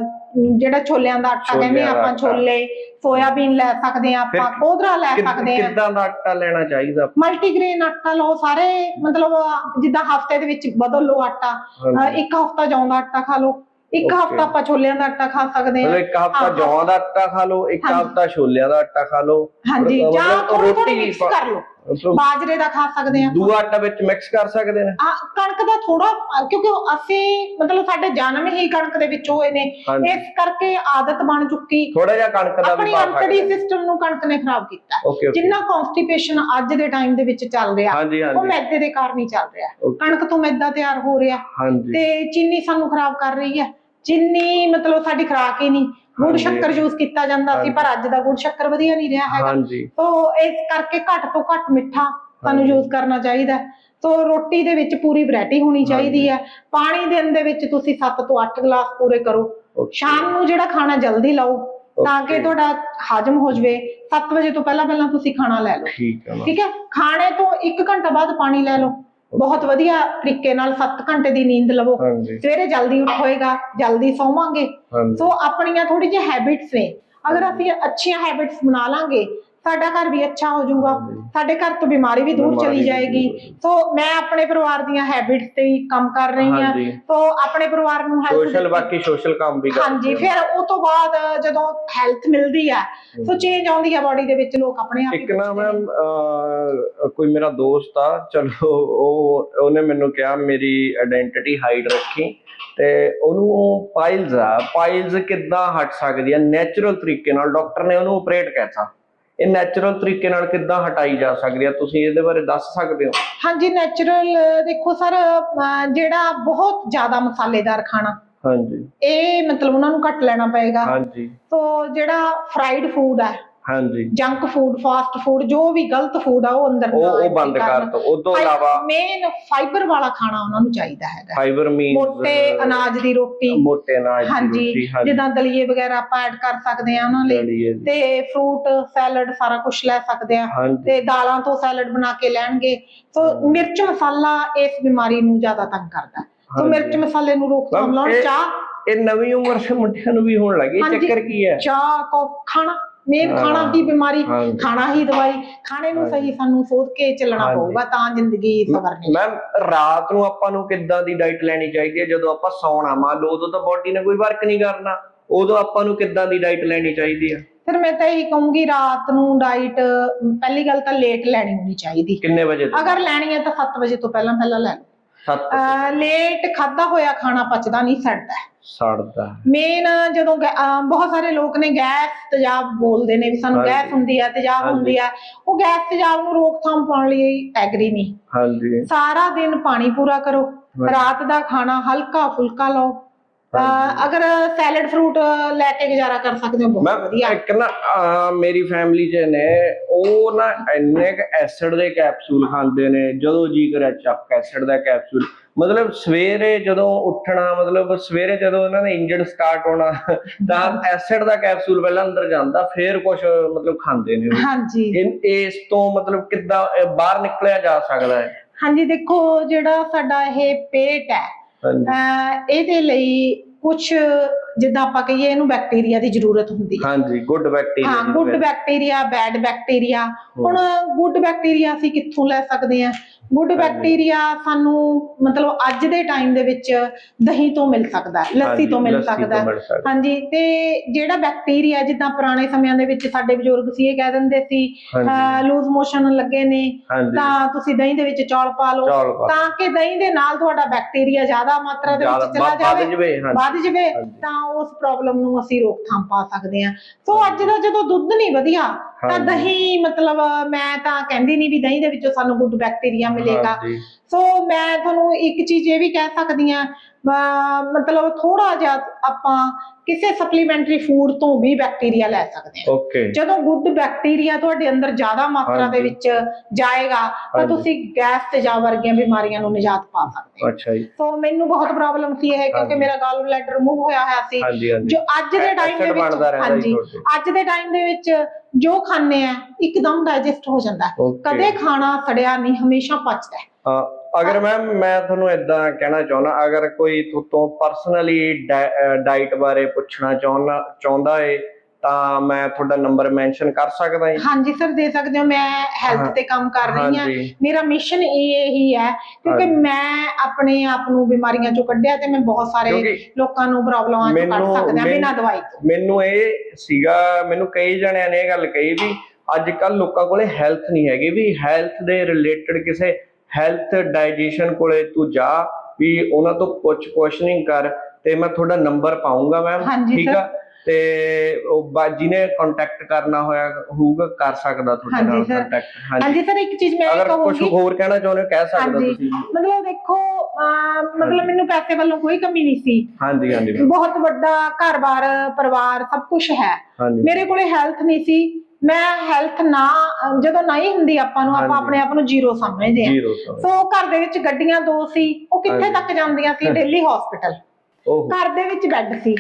ਜਿਹੜਾ ਛੋਲਿਆਂ ਦਾ ਆਟਾ ਕਹਿੰਦੇ ਛੋਲਿਆਂ ਦਾ ਆਪਾਂ ਆਟਾ। ਛੋਲੇ ਸੋਇਆਬੀਨ ਲੈ ਸਕਦੇ ਆ ਆਪਾਂ ਫਿਰ ਕੋਧਰਾ ਲੈ ਕਿ- ਸਕਦੇ ਆ ਕਿੱਦਾਂ ਦਾ ਆਟਾ ਲੈਣਾ ਚਾਹੀਦਾ? ਮਲਟੀਗ੍ਰੇਨ ਆਟਾ ਲਓ ਸਾਰੇ ਮਤਲਬ ਜਿੱਦਾਂ ਹਫ਼ਤੇ ਦੇ ਵਿੱਚ ਬਦਲ ਲਓ ਆਟਾ। ਅਹ ਹਾਂਜੀ। ਇੱਕ ਹਫਤਾ ਜੌਂ ਦਾ ਆਟਾ ਖਾ ਲਓ? ਇੱਕ Okay. ਹਫਤਾ ਆਪਾਂ ਛੋਲਿਆਂ ਦਾ ਆਟਾ ਖਾ ਸਕਦੇ ਮਤਲਬ ਆ ਇੱਕ ਹਫਤਾ ਹਾਂ, ਜੌਂ ਦਾ ਆਟਾ ਖਾ ਲਓ ਇੱਕ ਹਾਂਜੀ। ਹਫਤਾ ਛੋਲਿਆਂ ਦਾ ਆਟਾ ਖਾ ਲਓ। ਹਾਂਜੀ ਮਤਲਬ ਜਾਂ ਥੋੜੀ ਥੋੜੀ ਰੋਟੀ ਮਿਕਸ ਪਾ- ਕਰ ਲਓ। ਮਤਲਬ ਬਾਜਰੇ ਦਾ ਖਾ ਸਕਦੇ ਆ ਦੂਆ ਆਟਾ ਵਿੱਚ ਮਿਕਸ ਕਰ ਸਕਦੇ ਨੇ ਆ ਕਣਕ ਦਾ ਥੋੜਾ ਕਿਉਂਕਿ ਅਸੀਂ ਮਤਲਬ ਸਾਡੇ ਜਨਮ ਹੀ ਕਣਕ ਦੇ ਵਿੱਚ ਹੋਏ ਨੇ। ਹਾਂਜੀ। ਇਸ ਕਰਕੇ ਆਦਤ ਬਣ ਚੁੱਕੀ। ਥੋੜਾ ਜਿਹਾ ਕਣਕ ਦਾ ਵੀ ਆਪਣੀ ਪਾ ਅੰਤੜੀ ਸਕਦੇ ਨੇ ਸਿਸਟਮ ਨੂੰ ਕਣਕ ਨੇ ਖਰਾਬ ਕੀਤਾ। Okay okay. ਜਿੰਨਾ ਕਨਸਟੀਪੇਸ਼ਨ ਅੱਜ ਦੇ ਟਾਈਮ ਦੇ ਵਿੱਚ ਚੱਲ ਰਿਹਾ ਹਾਂਜੀ ਉਹ ਮੈਦੇ ਦੇ ਕਾਰਨ ਹੀ ਚੱਲ ਰਿਹਾ। Okay. ਕਣਕ ਤੋਂ ਮੈਦਾ ਤਿਆਰ ਹੋ ਰਿਹਾ। ਹਾਂਜੀ। ਤੇ ਚੀਨੀ ਸਾਨੂੰ ਖਰਾਬ ਕਰ ਰਹੀ ਹੈ। ਚੀਨੀ ਮਤਲਬ ਸਾਡੀ ਖੁਰਾਕ ਹੀ ਨਹੀਂ। ਗੁੜ ਹਾਂਜੀ। ਸ਼ੱਕਰ ਯੂਜ਼ ਕੀਤਾ ਜਾਂਦਾ ਸੀ। ਪਰ ਅੱਜ ਦਾ ਗੁੜ ਸ਼ੱਕਰ ਵਧੀਆ ਨਹੀਂ ਰਿਹਾ ਹੈਗਾ ਹਾਂਜੀ ਤੋ ਇਸ ਕਰਕੇ ਘੱਟ ਤੋਂ ਘੱਟ ਮਿੱਠਾ ਸਾਨੂੰ ਹਾਂਜੀ। ਯੂਜ਼ ਕਰਨਾ ਚਾਹੀਦਾ ਹੈ। ਤੋ ਰੋਟੀ ਦੇ ਵਿੱਚ ਪੂਰੀ ਵੈਰਾਈਟੀ ਹੋਣੀ ਚਾਹੀਦੀ ਹੈ ਪਾਣੀ ਦਿਨ ਦੇ ਵਿੱਚ ਤੁਸੀਂ 7 ਤੋਂ 8 ਗਲਾਸ ਪੂਰੇ ਕਰੋ Okay. ਸ਼ਾਮ ਨੂੰ ਜਿਹੜਾ ਖਾਣਾ ਜਲਦੀ ਲਾਓ ਤਾਂ ਕਿ Okay. ਤੁਹਾਡਾ ਹਾਜਮ ਹੋ ਜਵੇ 7 ਵਜੇ ਤੋਂ ਪਹਿਲਾਂ ਪਹਿਲਾਂ ਤੁਸੀਂ ਖਾਣਾ ਲੈ ਲਓ ਠੀਕ ਹੈ ਠੀਕ ਹੈ ਖਾਣੇ ਤੋਂ 1 ਘੰਟਾ ਬਾਅਦ ਪਾਣੀ ਲੈ ਲਓ ਬਹੁਤ ਵਧੀਆ ਤਰੀਕੇ ਨਾਲ 7 ਘੰਟੇ ਦੀ ਨੀਂਦ ਲਵੋ। ਹਾਂਜੀ। ਸਵੇਰੇ ਜਲਦੀ ਉੱਠ ਹੋਏਗਾ ਜਲਦੀ ਸੌਵਾਂਗੇ। ਹਾਂਜੀ। ਸੋ ਆਪਣੀਆਂ ਥੋੜੀ ਜਿਹੀ ਹੈਬਿਟਸ ਨੇ। ਅਗਰ ਅਸੀਂ ਅੱਛੀਆਂ ਹੈਬਿਟਸ ਬਣਾ ਲਾਂਗੇ ਸਾਡਾ ਘਰ ਵੀ ਅੱਛਾ ਹੋ ਜਾਊਗਾ। ਸਾਡੇ ਘਰ ਤੋਂ ਬਿਮਾਰੀ ਵੀ ਦੂਰ ਚਲੀ ਜਾਏਗੀ ਸੋ ਮੈਂ ਆਪਣੇ ਪਰਿਵਾਰ ਦੀਆਂ ਹੈਬਿਟਸ ਤੇ ਹੀ ਕੰਮ ਕਰ ਰਹੀ ਹਾਂ। ਸੋ ਆਪਣੇ ਪਰਿਵਾਰ ਨੂੰ ਹੈਲਥ ਸੋਸ਼ਲ ਬਾਕੀ ਸੋਸ਼ਲ ਕੰਮ ਵੀ ਹਾਂਜੀ। ਫਿਰ ਉਹ ਤੋਂ ਬਾਅਦ ਜਦੋਂ ਹੈਲਥ ਮਿਲਦੀ ਹੈ ਸੋ ਚੇਂਜ ਆਉਂਦੀ ਹੈ ਬਾਡੀ ਦੇ ਵਿੱਚ ਲੋਕ ਆਪਣੇ ਆਪ ਇੱਕ ਨਾ। ਮੈਮ ਕੋਈ ਮੇਰਾ ਦੋਸਤ ਆ ਚਲੋ ਉਹ ਉਹਨੇ ਮੈਨੂੰ ਕਿਹਾ ਮੇਰੀ ਆਇਡੈਂਟੀਟੀ ਹਾਈਡ ਰੱਖੀ ਤੇ ਉਹਨੂੰ ਪਾਈਲਸ ਆ ਪਾਈਲਸ ਕਿੱਦਾਂ ਹਟ ਸਕਦੀ ਆ ਨੈਚੁਰਲ ਤਰੀਕੇ ਨਾਲ ਡਾਕਟਰ ਨੇ ਉਹਨੂੰ ਆਪਰੇਟ ਕਹਿਤਾ ਇਹ ਨੈਚੁਰਲ ਤਰੀਕੇ ਨਾਲ ਕਿੱਦਾਂ ਹਟਾਈ ਜਾ ਸਕਦੀ ਆ? ਤੁਸੀਂ ਇਹਦੇ ਬਾਰੇ ਦੱਸ ਸਕਦੇ ਹੋ? ਹਾਂਜੀ ਨੈਚੁਰਲ ਦੇਖੋ ਸਰ ਜਿਹੜਾ ਬਹੁਤ ਜ਼ਿਆਦਾ ਮਸਾਲੇਦਾਰ ਖਾਣਾ ਹਾਂਜੀ। ਇਹ ਮਤਲਬ ਉਹਨਾਂ ਨੂੰ ਘੱਟ ਲੈਣਾ ਪਏਗਾ। ਹਾਂਜੀ। ਸੋ ਜਿਹੜਾ ਫਰਾਈਡ ਫੂਡ ਹੈ ਹਾਂਜੀ। ਜੰਕ ਫੂਡ ਫਾਸਟ ਫੂਡ ਜੋ ਵੀ ਗਲਤ ਫੂਡ ਆ ਉਹ ਅੰਦਰ ਉਹ ਉਹ ਬੰਦ ਕਰ ਦੋ। ਉਹ ਤੋਂ ਇਲਾਵਾ ਮੇਨ ਫਾਈਬਰ ਵਾਲਾ ਖਾਣਾ ਉਹਨਾਂ ਨੂੰ ਚਾਹੀਦਾ ਹੈਗਾ। ਫਾਈਬਰ ਮੀਨਸ ਮੋਟੇ ਅਨਾਜ ਦੀ ਰੋਟੀ। ਮੋਟੇ ਅਨਾਜ ਦੀ ਰੋਟੀ ਹਾਂਜੀ। ਜਿੱਦਾਂ ਦਲੀਏ ਵਗੈਰਾ ਆਪਾਂ ਐਡ ਕਰ ਸਕਦੇ ਆ ਉਹਨਾਂ ਲਈ। ਤੇ ਫਰੂਟ ਸੈਲਡ ਸਾਰਾ ਕੁਝ ਲੈ ਸਕਦੇ ਆ ਤੇ ਦਾਲਾਂ ਤੋਂ ਸੈਲਡ ਬਣਾ ਕੇ ਲੈਣਗੇ। ਸੋ ਮਿਰਚ ਮਸਾਲਾ ਇਸ ਬਿਮਾਰੀ ਨੂੰ ਜ਼ਿਆਦਾ ਤੰਗ ਕਰਦਾ। ਸੋ। ਮਿਰਚ ਮਸਾਲੇ ਨੂੰ ਰੋਕਥਾਮ ਲਾਉਣ ਚਾਹ। ਇਹ ਨਵੀਂ ਉਮਰ ਦੇ ਮੁੰਡਿਆਂ ਨੂੰ ਵੀ ਹੋਣ ਲੱਗੀ। ਚੱਕਰ ਕੀ ਹੈ? ਚਾਹ ਕੌਫ ਖਾਣਾ ਮੇਨ ਹਾਂ, ਖਾਣਾ ਹੀ ਬਿਮਾਰੀ। ਖਾਣਾ ਹੀ ਦਵਾਈ। ਖਾਣੇ ਨੂੰ ਸਹੀ ਸਾਨੂੰ ਸੋਚ ਕੇ ਚੱਲਣਾ। ਪਊਗਾ ਤਾਂ ਜ਼ਿੰਦਗੀ ਸਵਰਨੀ ਮੈਮ ਰਾਤ ਨੂੰ ਆਪਾਂ ਨੂੰ ਕਿੱਦਾਂ ਦੀ ਡਾਈਟ ਲੈਣੀ ਚਾਹੀਦੀ ਹੈ? ਜਦੋਂ ਆਪਾਂ ਸੌਣਾ ਮੰਨ ਲਓ ਉਦੋਂ ਤਾਂ ਬਾਡੀ ਨੇ ਕੋਈ ਵਰਕ ਨਹੀਂ ਕਰਨਾ। ਉਦੋਂ ਆਪਾਂ ਨੂੰ ਕਿੱਦਾਂ ਦੀ ਡਾਈਟ ਲੈਣੀ ਚਾਹੀਦੀ ਹੈ? ਫਿਰ ਮੈਂ ਤਾਂ ਇਹੀ ਕਹੂੰਗੀ ਰਾਤ ਨੂੰ ਡਾਈਟ ਪਹਿਲੀ ਗੱਲ ਤਾਂ ਲੇਟ ਲੈਣੀ ਹੋਣੀ ਚਾਹੀਦੀ। ਕਿੰਨੇ ਵਜੇ ਅਗਰ ਲੈਣੀ ਹੈ ਤਾਂ 7 ਵਜੇ ਤੋਂ ਪਹਿਲਾਂ ਪਹਿਲਾਂ ਲੈ ਲਓ। 7 ਲੇਟ ਖਾਦਾ ਹੋਇਆ ਖਾਣਾ ਪਚਦਾ ਨਹੀਂ ਸੜਦਾ। ਸੜਦਾ। ਮੇਨ ਜਦੋਂ ਬਹੁਤ ਸਾਰੇ ਲੋਕ ਨੇ ਗੈਸ ਤੇਜ਼ਾਬ ਬੋਲਦੇ ਨੇ ਵੀ ਸਾਨੂੰ। ਗੈਸ ਹੁੰਦੀ ਹੈ ਤੇਜ਼ਾਬ। ਹੁੰਦੀ ਹੈ ਉਹ ਗੈਸ ਤੇਜ਼ਾਬ ਨੂੰ ਰੋਕਥਾਮ ਪਾਉਣ ਲਈ ਐਗਰੀ ਨਹੀਂ ਹਾਂਜੀ ਸਾਰਾ ਦਿਨ ਪਾਣੀ ਪੂਰਾ ਕਰੋ। ਰਾਤ ਦਾ ਖਾਣਾ ਹਲਕਾ ਫੁਲਕਾ ਲਓ। ਅਗਰ ਸੈਲਡ ਫਰੂਟ ਲੈ ਕੇ ਗੁਜ਼ਾਰਾ ਕਰ ਸਕਦੇ ਹੋ ਬਹੁਤ ਵਧੀਆ। ਇੱਕ ਨਾ ਮੇਰੀ ਫੈਮਿਲੀ 'ਚ ਨੇ ਉਹ ਨਾ ਇੰਨੇ ਕ ਐਸਿਡ ਦੇ ਕੈਪਸੂਲ ਖਾਂਦੇ ਨੇ ਜਦੋਂ ਜੀ ਕਰਿਆ ਚੱਕ ਐਸਿਡ ਦਾ ਕੈਪਸੂਲ ਮਤਲਬ ਸਵੇਰੇ ਜਦੋਂ ਉੱਠਣਾ ਮਤਲਬ ਸਵੇਰੇ ਜਦੋਂ ਇਹਨਾਂ ਨੇ ਇੰਜਨ ਸਟਾਰਟ ਹੋਣਾ ਤਾਂ ਐਸਿਡ ਦਾ ਕੈਪਸੂਲ ਪਹਿਲਾਂ ਅੰਦਰ ਜਾਂਦਾ ਫਿਰ ਕੁਝ ਮਤਲਬ ਖਾਂਦੇ ਨੇ। ਹਾਂਜੀ। ਇਸ ਤੋਂ ਮਤਲਬ ਕਿੱਦਾਂ ਬਾਹਰ ਨਿਕਲਿਆ ਜਾ ਸਕਦਾ ਹੈ? ਹਾਂਜੀ ਦੇਖੋ ਜਿਹੜਾ ਸਾਡਾ ਇਹ ਪੇਟ ਹੈ ਇਹਦੇ ਲਈ ਕੁਝ ਜਿੱਦਾਂ ਆਪਾਂ ਕਹੀਏ ਇਹਨੂੰ ਬੈਕਟੀਰੀਆ ਦੀ ਜ਼ਰੂਰਤ ਹੁੰਦੀ ਹੈ। ਹਾਂਜੀ ਗੁੱਡ ਬੈਕਟੀਰੀਆ ਹਾਂ ਗੁੱਡ ਬੈਕਟੀਰੀਆ ਬੈਡ ਬੈਕਟੀਰੀਆ ਹੁਣ ਗੁੱਡ ਬੈਕਟੀਰੀਆ ਅਸੀਂ ਕਿੱਥੋਂ ਲੈ ਸਕਦੇ ਹਾਂ? ਗੁੱਡ ਬੈਕਟੀਰੀਆ ਸਾਨੂੰ ਮਤਲਬ ਅੱਜ ਦੇ ਟਾਈਮ ਦੇ ਵਿੱਚ ਦਹੀਂ ਤੋਂ ਮਿਲ ਸਕਦਾ ਹੈ ਲੱਸੀ ਤੋਂ ਮਿਲ ਸਕਦਾ ਹੈ। ਹਾਂਜੀ ਤੇ ਜਿਹੜਾ ਬੈਕਟੀਰੀਆ ਜਿੱਦਾਂ ਪੁਰਾਣੇ ਸਮਿਆਂ ਦੇ ਵਿੱਚ ਸਾਡੇ ਬਜ਼ੁਰਗ ਸੀ ਇਹ ਕਹਿ ਦਿੰਦੇ ਸੀ ਲੂਜ਼ ਮੋਸ਼ਨ ਲੱਗੇ ਨੇ ਤਾਂ ਤੁਸੀਂ ਦਹੀਂ ਦੇ ਵਿੱਚ ਚੌਲ ਪਾ ਲਓ ਤਾਂ ਕਿ ਦਹੀਂ ਦੇ ਨਾਲ ਤੁਹਾਡਾ ਬੈਕਟੀਰੀਆ ਜ਼ਿਆਦਾ ਮਾਤਰਾ ਦੇ ਵਿੱਚ ਚਲਾ ਜਾਵੇ ਵੱਧ ਜਵੇ। ਤਾਂ ਉਸ ਪ੍ਰੋਬਲਮ ਨੂੰ ਅਸੀਂ ਰੋਕਥਾਮ ਪਾ ਸਕਦੇ ਹਾਂ ਸੋ ਅੱਜ ਦਾ ਜਦੋਂ ਦੁੱਧ ਨਹੀਂ ਵਧੀਆ ਤਾਂ। ਦਹੀਂ ਮਤਲਬ ਮੈਂ ਤਾਂ ਕਹਿੰਦੀ ਨਹੀਂ ਵੀ ਦਹੀਂ ਦੇ ਵਿੱਚੋਂ ਸਾਨੂੰ ਗੁੱਡ ਬੈਕਟੀਰੀਆ ਮਿਲੇਗਾ। ਸੋ ਮੈਂ ਤੁਹਾਨੂੰ ਇੱਕ ਚੀਜ਼ ਇਹ ਵੀ ਕਹਿ ਸਕਦੀ ਹਾਂ ਅਹ ਮਤਲਬ ਥੋੜਾ ਜਿਹਾ ਆਪਾਂ ਕਿਸੇ ਸਪਲੀਮੈਂਟਰੀ ਫੂਡ ਤੋਂ ਵੀ ਬੈਕਟੀਰੀਆ ਲੈ ਸਕਦੇ ਹਾਂ ਓਕੇ ਜਦੋਂ ਗੁੱਡ ਬੈਕਟੀਰੀਆ ਤੁਹਾਡੇ ਅੰਦਰ ਜ਼ਿਆਦਾ ਮਾਤਰਾ ਦੇ। ਵਿੱਚ ਜਾਏਗਾ ਤਾਂ। ਤੁਸੀਂ ਗੈਸ ਤੇਜ਼ਾਬ ਵਰਗੀਆਂ ਬਿਮਾਰੀਆਂ ਨੂੰ ਨਿਜਾਤ ਪਾ ਸਕਦੇ ਹੋ ਅੱਛਾ ਜੀ ਸੋ ਮੈਨੂੰ ਬਹੁਤ ਪ੍ਰੋਬਲਮ ਸੀ ਇਹ ਕਿਉਂਕਿ। ਮੇਰਾ ਗਾਲ ਬਲੈਡਰ ਰਿਮੂਵ ਹੋਇਆ ਹੋਇਆ ਸੀ ਜੋ ਅੱਜ ਦੇ ਟਾਈਮ ਦੇ ਵਿੱਚ ਜੀ ਹਾਂਜੀ। ਅੱਜ ਦੇ ਟਾਈਮ ਦੇ ਵਿੱਚ ਜੋ ਖਾਂਦੇ ਆ ਇੱਕਦਮ ਡਾਈਜੈਸਟ ਹੋ ਜਾਂਦਾ ਹੈ। Okay. ਕਦੇ ਖਾਣਾ ਸੜਿਆ ਨਹੀਂ ਹਮੇਸ਼ਾ ਪਚਦਾ ਹੈ ਅਗਰ ਮੈਮ ਮੈਂ ਤੁਹਾਨੂੰ ਇਦਾਂ ਕਹਿਣਾ ਚਾਹੁੰਦਾ ਅਗਰ ਕੋਈ ਤੁਹਾਤੋਂ ਪਰਸਨਲੀ ਡਾਈਟ ਬਾਰੇ ਪੁੱਛਣਾ ਚਾਹੁੰਦਾ ਚਾਹੁੰਦਾ ਏ ਤਾਂ ਮੈਂ ਤੁਹਾਡਾ ਨੰਬਰ ਮੈਂਸ਼ਨ ਕਰ ਸਕਦਾ ਹਾਂ ਹਾਂਜੀ ਸਰ ਦੇ ਸਕਦੇ ਹੋ। ਮੈਂ ਹੈਲਥ। ਤੇ ਕੰਮ ਕਰ ਰਹੀ ਹਾਂ। ਹਾਂਜੀ। ਮੇਰਾ ਮਿਸ਼ਨ ਇਹ ਹੀ ਹੈ ਕਿਉਂਕਿ ਹਾਂਜੀ। ਮੈਂ ਆਪਣੇ ਆਪ ਨੂੰ ਬਿਮਾਰੀਆਂ ਚੋਂ ਕੱਢਿਆ ਤੇ ਮੈਂ ਬਹੁਤ ਸਾਰੇ ਕਿਉਂਕਿ ਲੋਕਾਂ ਨੂੰ ਪ੍ਰੋਬਲਮਾਂ ਚੋਂ ਕੱਢ ਮੈਨੂੰ- ਸਕਦਾ ਮੈਨੂੰ- ਬਿਨਾਂ ਦਵਾਈ ਤੋਂ। ਮੈਨੂੰ ਇਹ ਸੀਗਾ ਮੈਨੂੰ ਕਈ ਜਣਿਆਂ ਨੇ ਇਹ ਗੱਲ ਕਹੀ ਵੀ ਅੱਜ ਕੱਲ ਲੋਕਾਂ ਕੋਲੇ ਹੈਲਥ ਨਹੀਂ ਹੈਗੀ ਵੀ ਹੈਲਥ ਦੇ ਰਿਲੇਟਡ ਕਿਸੇ ਹੈਲਥ ਡਾਈਜੈਸ਼ਨ ਕੋਲੇ ਤੂੰ ਜਾ ਵੀ ਉਹਨਾਂ ਤੋਂ ਪੁੱਛ ਕੁਐਸਚਨਿੰਗ ਕਰ ਤੇ ਮੈਂ ਤੁਹਾਡਾ ਨੰਬਰ ਪਾਉਂਗਾ ਮੈਮ ਹਾਂਜੀ ਠੀਕ। ਆ? ਤੇ ਉਹ ਬਾ- ਜਿਹਨੇ ਕੰਟੈਕਟ ਕਰਨਾ ਹੋਇਆ ਹੋਊਗਾ ਕਰ ਸਕਦਾ ਤੁਹਾਡੇ ਹਾਂਜੀ ਨਾਲ sir। ਕੰਟੈਕਟ ਹਾਂਜੀ। ਹਾਂਜੀ ਸਰ ਇੱਕ ਚੀਜ਼ ਮੈਂ ਅਗਰ ਕੁਝ ਕਹੂੰਗੀ ਹੋਰ ਕਹਿਣਾ ਚਾਹੁੰਦੇ ਹੋ ਕਹਿ ਸਕਦੇ ਹੋ ਹਾਂਜੀ। ਤੁਸੀਂ। ਮਤਲਬ ਦੇਖੋ ਅਹ, ਮਤਲਬ ਮੈਨੂੰ ਪੈਸੇ ਵੱਲੋਂ ਕੋਈ ਕਮੀ ਨਹੀਂ ਸੀ। ਹਾਂਜੀ ਹਾਂਜੀ। ma'am, ਬਹੁਤ ਵੱਡਾ ਘਰ-ਬਾਰ ਪਰਿਵਾਰ ਸਭ ਕੁਝ ਹੈ। ਹਾਂਜੀ। ਮੇਰੇ ਕੋਲੇ ਹੈਲਥ ਨਹੀਂ ਸੀ। ਮੈਂ ਹੈਲਥ ਨਾ ਅਹ, ਜਦੋਂ ਨਹੀਂ ਹੁੰਦੀ ਆਪਾਂ ਨੂੰ ਆਪਾਂ ਹਾਂਜੀ। ਆਪਣੇ ਆਪ ਨੂੰ ਜ਼ੀਰੋ ਸਮਝਦੇ ਆ ਜ਼ੀਰੋ ਸੋ ਘਰ ਦੇ ਵਿੱਚ ਗੱਡੀਆਂ ਦੋ ਸੀ। ਉਹ ਕਿੱਥੇ ਹਾਂਜੀ। ਤੱਕ ਜਾਂਦੀਆਂ ਸੀ? ਦਿੱਲੀ ਹਸਪੀਟਲ ਉਹ ਘਰ ਦੇ ਵਿੱਚ ਬੈੱਡ ਸੀ।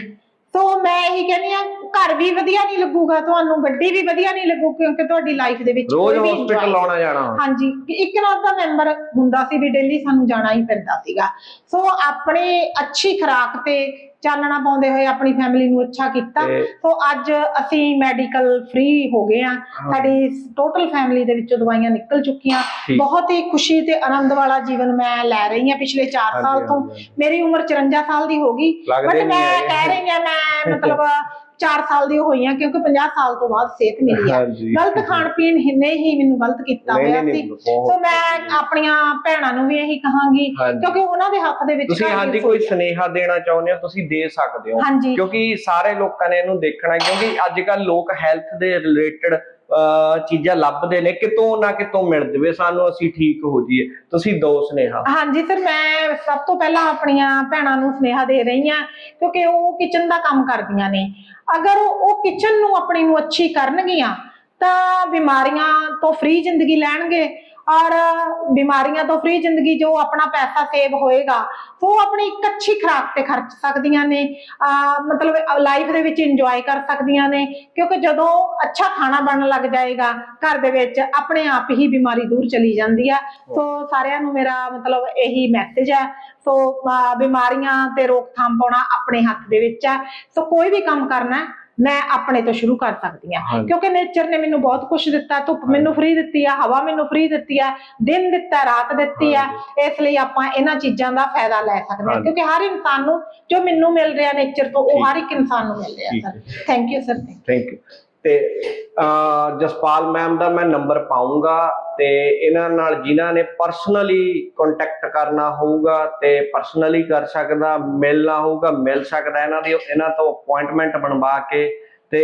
ਸੋ ਮੈਂ ਇਹੀ ਕਹਿੰਦੀ ਆ ਘਰ ਵੀ ਵਧੀਆ ਨਹੀਂ ਲੱਗੂਗਾ ਤੁਹਾਨੂੰ ਗੱਡੀ ਵੀ ਵਧੀਆ ਨਹੀਂ ਲੱਗੂ ਕਿਉਂਕਿ ਤੁਹਾਡੀ ਲਾਈਫ ਦੇ ਵਿੱਚ ਰੋਜ਼ ਕੋਈ ਵੀ ਹਸਪੀਟਲ enjoy ਆਉਣਾ ਜਾਣਾ। ਹਾਂਜੀ ਇੱਕ ਨਾ ਦਾ ਮੈਂਬਰ ਹੁੰਦਾ ਸੀ ਵੀ ਡੇਲੀ ਸਾਨੂੰ ਜਾਣਾ ਹੀ ਪੈਂਦਾ ਸੀਗਾ। ਸੋ ਆਪਣੇ ਅੱਛੀ ਖੁਰਾਕ ਤੇ ਚਾਨਣਾ ਪਾਉਂਦੇ ਹੋਏ ਆਪਣੀ ਫੈਮਿਲੀ ਨੂੰ ਅੱਛਾ ਕੀਤਾ। ਤੇ- ਸੋ ਅੱਜ ਅਸੀਂ ਮੈਡੀਕਲ ਫ੍ਰੀ ਹੋ ਗਏ ਆ ਸਾਡੀ ਟੋਟਲ ਫੈਮਿਲੀ ਦੇ ਵਿੱਚੋਂ ਦਵਾਈਆਂ ਨਿਕਲ ਚੁੱਕੀਆਂ। ਠੀਕ। ਬਹੁਤ ਹੀ ਖੁਸ਼ੀ ਤੇ ਆਨੰਦ ਵਾਲਾ ਜੀਵਨ ਮੈਂ ਲੈ ਰਹੀ ਹਾਂ ਪਿਛਲੇ 4 ਹਾਂਜੀ, ਸਾਲ ਤੋਂ। ਹਾਂਜੀ। ਮੇਰੀ ਉਮਰ 54 ਸਾਲ ਦੀ ਹੋ ਗਈ। ਲੱਗਦੇ ਬਟ ਨਹੀਂ ਮੈਂ ਹੈਗੇ। ਕਹਿ ਰਹੀ ਹਾਂ ਮੈਂ ਮਤਲਬ 4 ਸਾਲ ਦੀ ਹੋਈ ਕਿਉਂਕਿ 50 ਸਾਲ ਤੋਂ ਬਾਅਦ ਸਿਹਤ ਮਿਲੀ ਆ। ਗਲਤ ਖਾਣ ਪੀਣ ਨੇ ਹੀ ਮੈਨੂੰ ਗਲਤ ਕੀਤਾ ਹੋਇਆ ਸੀ ਸੋ ਮੈਂ ਆਪਣੀਆਂ ਭੈਣਾਂ ਨੂੰ ਵੀ ਇਹੀ ਕਹਾਂਗੀ। ਕਿਉਂਕਿ ਉਹਨਾਂ ਦੇ ਹੱਥ ਦੇ ਵਿੱਚ ਤੁਸੀਂ ਹਾਂਜੀ ਕੋਈ। ਸੁਨੇਹਾ ਦੇਣਾ ਚਾਹੁੰਦੇ ਹੋ ਤੁਸੀਂ ਦੇ ਸਕਦੇ ਹੋ ਕਿਉਂਕਿ ਸਾਰੇ ਲੋਕਾਂ ਨੇ ਇਹਨੂੰ ਦੇਖਣਾ ਕਿਉਂਕਿ ਅੱਜ ਕੱਲ ਲੋਕ ਹੈਲਥ ਦੇ ਰਿਲੇਟਡ ਚੀਜ਼ਾਂ ਲੱਭਦੇ ਨੇ, ਕਿਤੋਂ ਨਾ ਕਿਤੋਂ ਮਿਲ ਜਵੇ, ਸਾਨੂੰ ਅਸੀਂ ਠੀਕ ਹੋ ਜਾਈਏ। ਤੁਸੀਂ ਦੋ ਸੁਨੇਹਾ। ਹਾਂਜੀ ਸਰ ਮੈਂ ਸਭ ਤੋਂ ਪਹਿਲਾਂ ਆਪਣੀਆਂ ਭੈਣਾਂ ਨੂੰ ਸੁਨੇਹਾ ਦੇ ਰਹੀ ਹਾਂ, ਕਿਉਂਕਿ ਉਹ ਕਿਚਨ ਦਾ ਕੰਮ ਕਰਦੀਆਂ ਨੇ। ਅਗਰ ਉਹ ਕਿਚਨ ਨੂੰ ਆਪਣੀ ਨੂੰ ਅੱਛੀ ਕਰਨਗੀਆਂ ਤਾਂ ਬਿਮਾਰੀਆਂ ਤੋਂ ਫ੍ਰੀ ਜ਼ਿੰਦਗੀ ਲੈਣਗੇ। ਔਰ ਬਿਮਾਰੀਆਂ ਤੋਂ ਫ੍ਰੀ ਜ਼ਿੰਦਗੀ ਜੋ ਆਪਣਾ ਪੈਸਾ ਸੇਵ ਹੋਏਗਾ, ਉਹ ਆਪਣੀ ਇੱਕ ਅੱਛੀ ਖੁਰਾਕ ਤੇ ਖਰਚ ਸਕਦੀਆਂ ਨੇ। ਮਤਲਬ ਲਾਈਫ ਦੇ ਵਿੱਚ ਇੰਜੋਏ ਕਰ ਸਕਦੀਆਂ ਨੇ, ਕਿਉਂਕਿ ਜਦੋਂ ਅੱਛਾ ਖਾਣਾ ਬਣਨ ਲੱਗ ਜਾਏਗਾ, ਘਰ ਦੇ ਵਿੱਚ ਆਪਣੇ ਆਪ ਹੀ ਬਿਮਾਰੀ ਦੂਰ ਚਲੀ ਜਾਂਦੀ ਆ। ਸੋ ਸਾਰਿਆਂ ਨੂੰ ਮੇਰਾ ਮਤਲਬ ਇਹੀ ਮੈਸੇਜ ਹੈ ਸੋ ਬਿਮਾਰੀਆਂ ਤੇ ਰੋਕਥਾਮ ਪਾਉਣਾ ਆਪਣੇ ਹੱਥ ਦੇ ਵਿੱਚ ਹੈ ਸੋ ਕੋਈ ਵੀ ਕੰਮ ਕਰਨਾ ਮੈਂ ਆਪਣੇ ਤੋਂ ਸ਼ੁਰੂ ਕਰ ਸਕਦੀ ਹਾਂ। ਕਿਉਂਕਿ ਨੇਚਰ ਨੇ ਮੈਨੂੰ ਬਹੁਤ ਕੁਝ ਦਿੱਤਾ ਧੁੱਪ ਮੈਨੂੰ ਫ੍ਰੀ ਦਿੱਤੀ ਆ ਹਵਾ ਮੈਨੂੰ ਫ੍ਰੀ ਦਿੱਤੀ ਆ ਦਿਨ ਦਿੱਤਾ ਰਾਤ ਦਿੱਤੀ ਆ ਇਸ ਲਈ ਆਪਾਂ ਇਹਨਾਂ ਚੀਜ਼ਾਂ ਦਾ ਫਾਇਦਾ ਲੈ ਸਕਦੇ ਹਾਂ। ਕਿਉਂਕਿ ਹਰ ਇਨਸਾਨ ਨੂੰ ਜੋ ਮੈਨੂੰ ਮਿਲ ਰਿਹਾ ਨੇਚਰ ਤੋਂ ਉਹ। ਹਰ ਇੱਕ ਇਨਸਾਨ ਨੂੰ ਮਿਲ ਰਿਹਾ sir thank you sir thank you ਤੇ ਜਸਪਾਲ ਮੈਮ ਦਾ ਮੈਂ ਨੰਬਰ ਪਾਉਂਗਾ ਤੇ ਇਹਨਾਂ ਨਾਲ ਜਿਨ੍ਹਾਂ ਨੇ ਪਰਸਨਲੀ ਕੰਟੈਕਟ ਕਰਨਾ ਹੋਊਗਾ ਤੇ ਪਰਸਨਲੀ ਕਰ ਸਕਦਾ ਮਿਲਣਾ ਹੋਊਗਾ ਮਿਲ ਸਕਦਾ ਇਹਨਾਂ ਦੀ ਇਹਨਾਂ ਤੋਂ ਅਪਾਇੰਟਮੈਂਟ ਬਣਵਾ ਕੇ ਤੇ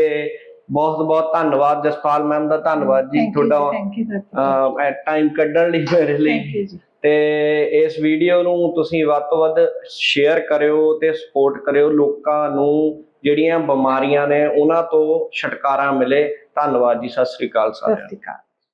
ਬਹੁਤ ਬਹੁਤ ਧੰਨਵਾਦ ਜਸਪਾਲ ਮੈਮ ਦਾ ਧੰਨਵਾਦ ਜੀ ਤੁਹਾਡਾ। ਟਾਈਮ ਕੱਢਣ ਲਈ ਮੇਰੇ ਲਈ। ਤੇ ਇਸ ਵੀਡੀਓ ਨੂੰ ਤੁਸੀਂ ਵੱਧ ਤੋਂ ਵੱਧ ਸ਼ੇਅਰ ਕਰਿਓ ਤੇ ਸਪੋਰਟ ਕਰਿਓ ਲੋਕਾਂ ਨੂੰ ਜਿਹੜੀਆਂ ਬਿਮਾਰੀਆਂ ਨੇ ਉਹਨਾਂ ਤੋਂ ਛੁਟਕਾਰਾ ਮਿਲੇ। ਧੰਨਵਾਦ ਜੀ ਸਤਿ ਸ੍ਰੀ ਅਕਾਲ ਸਾਰਿਆਂ ਨੂੰ।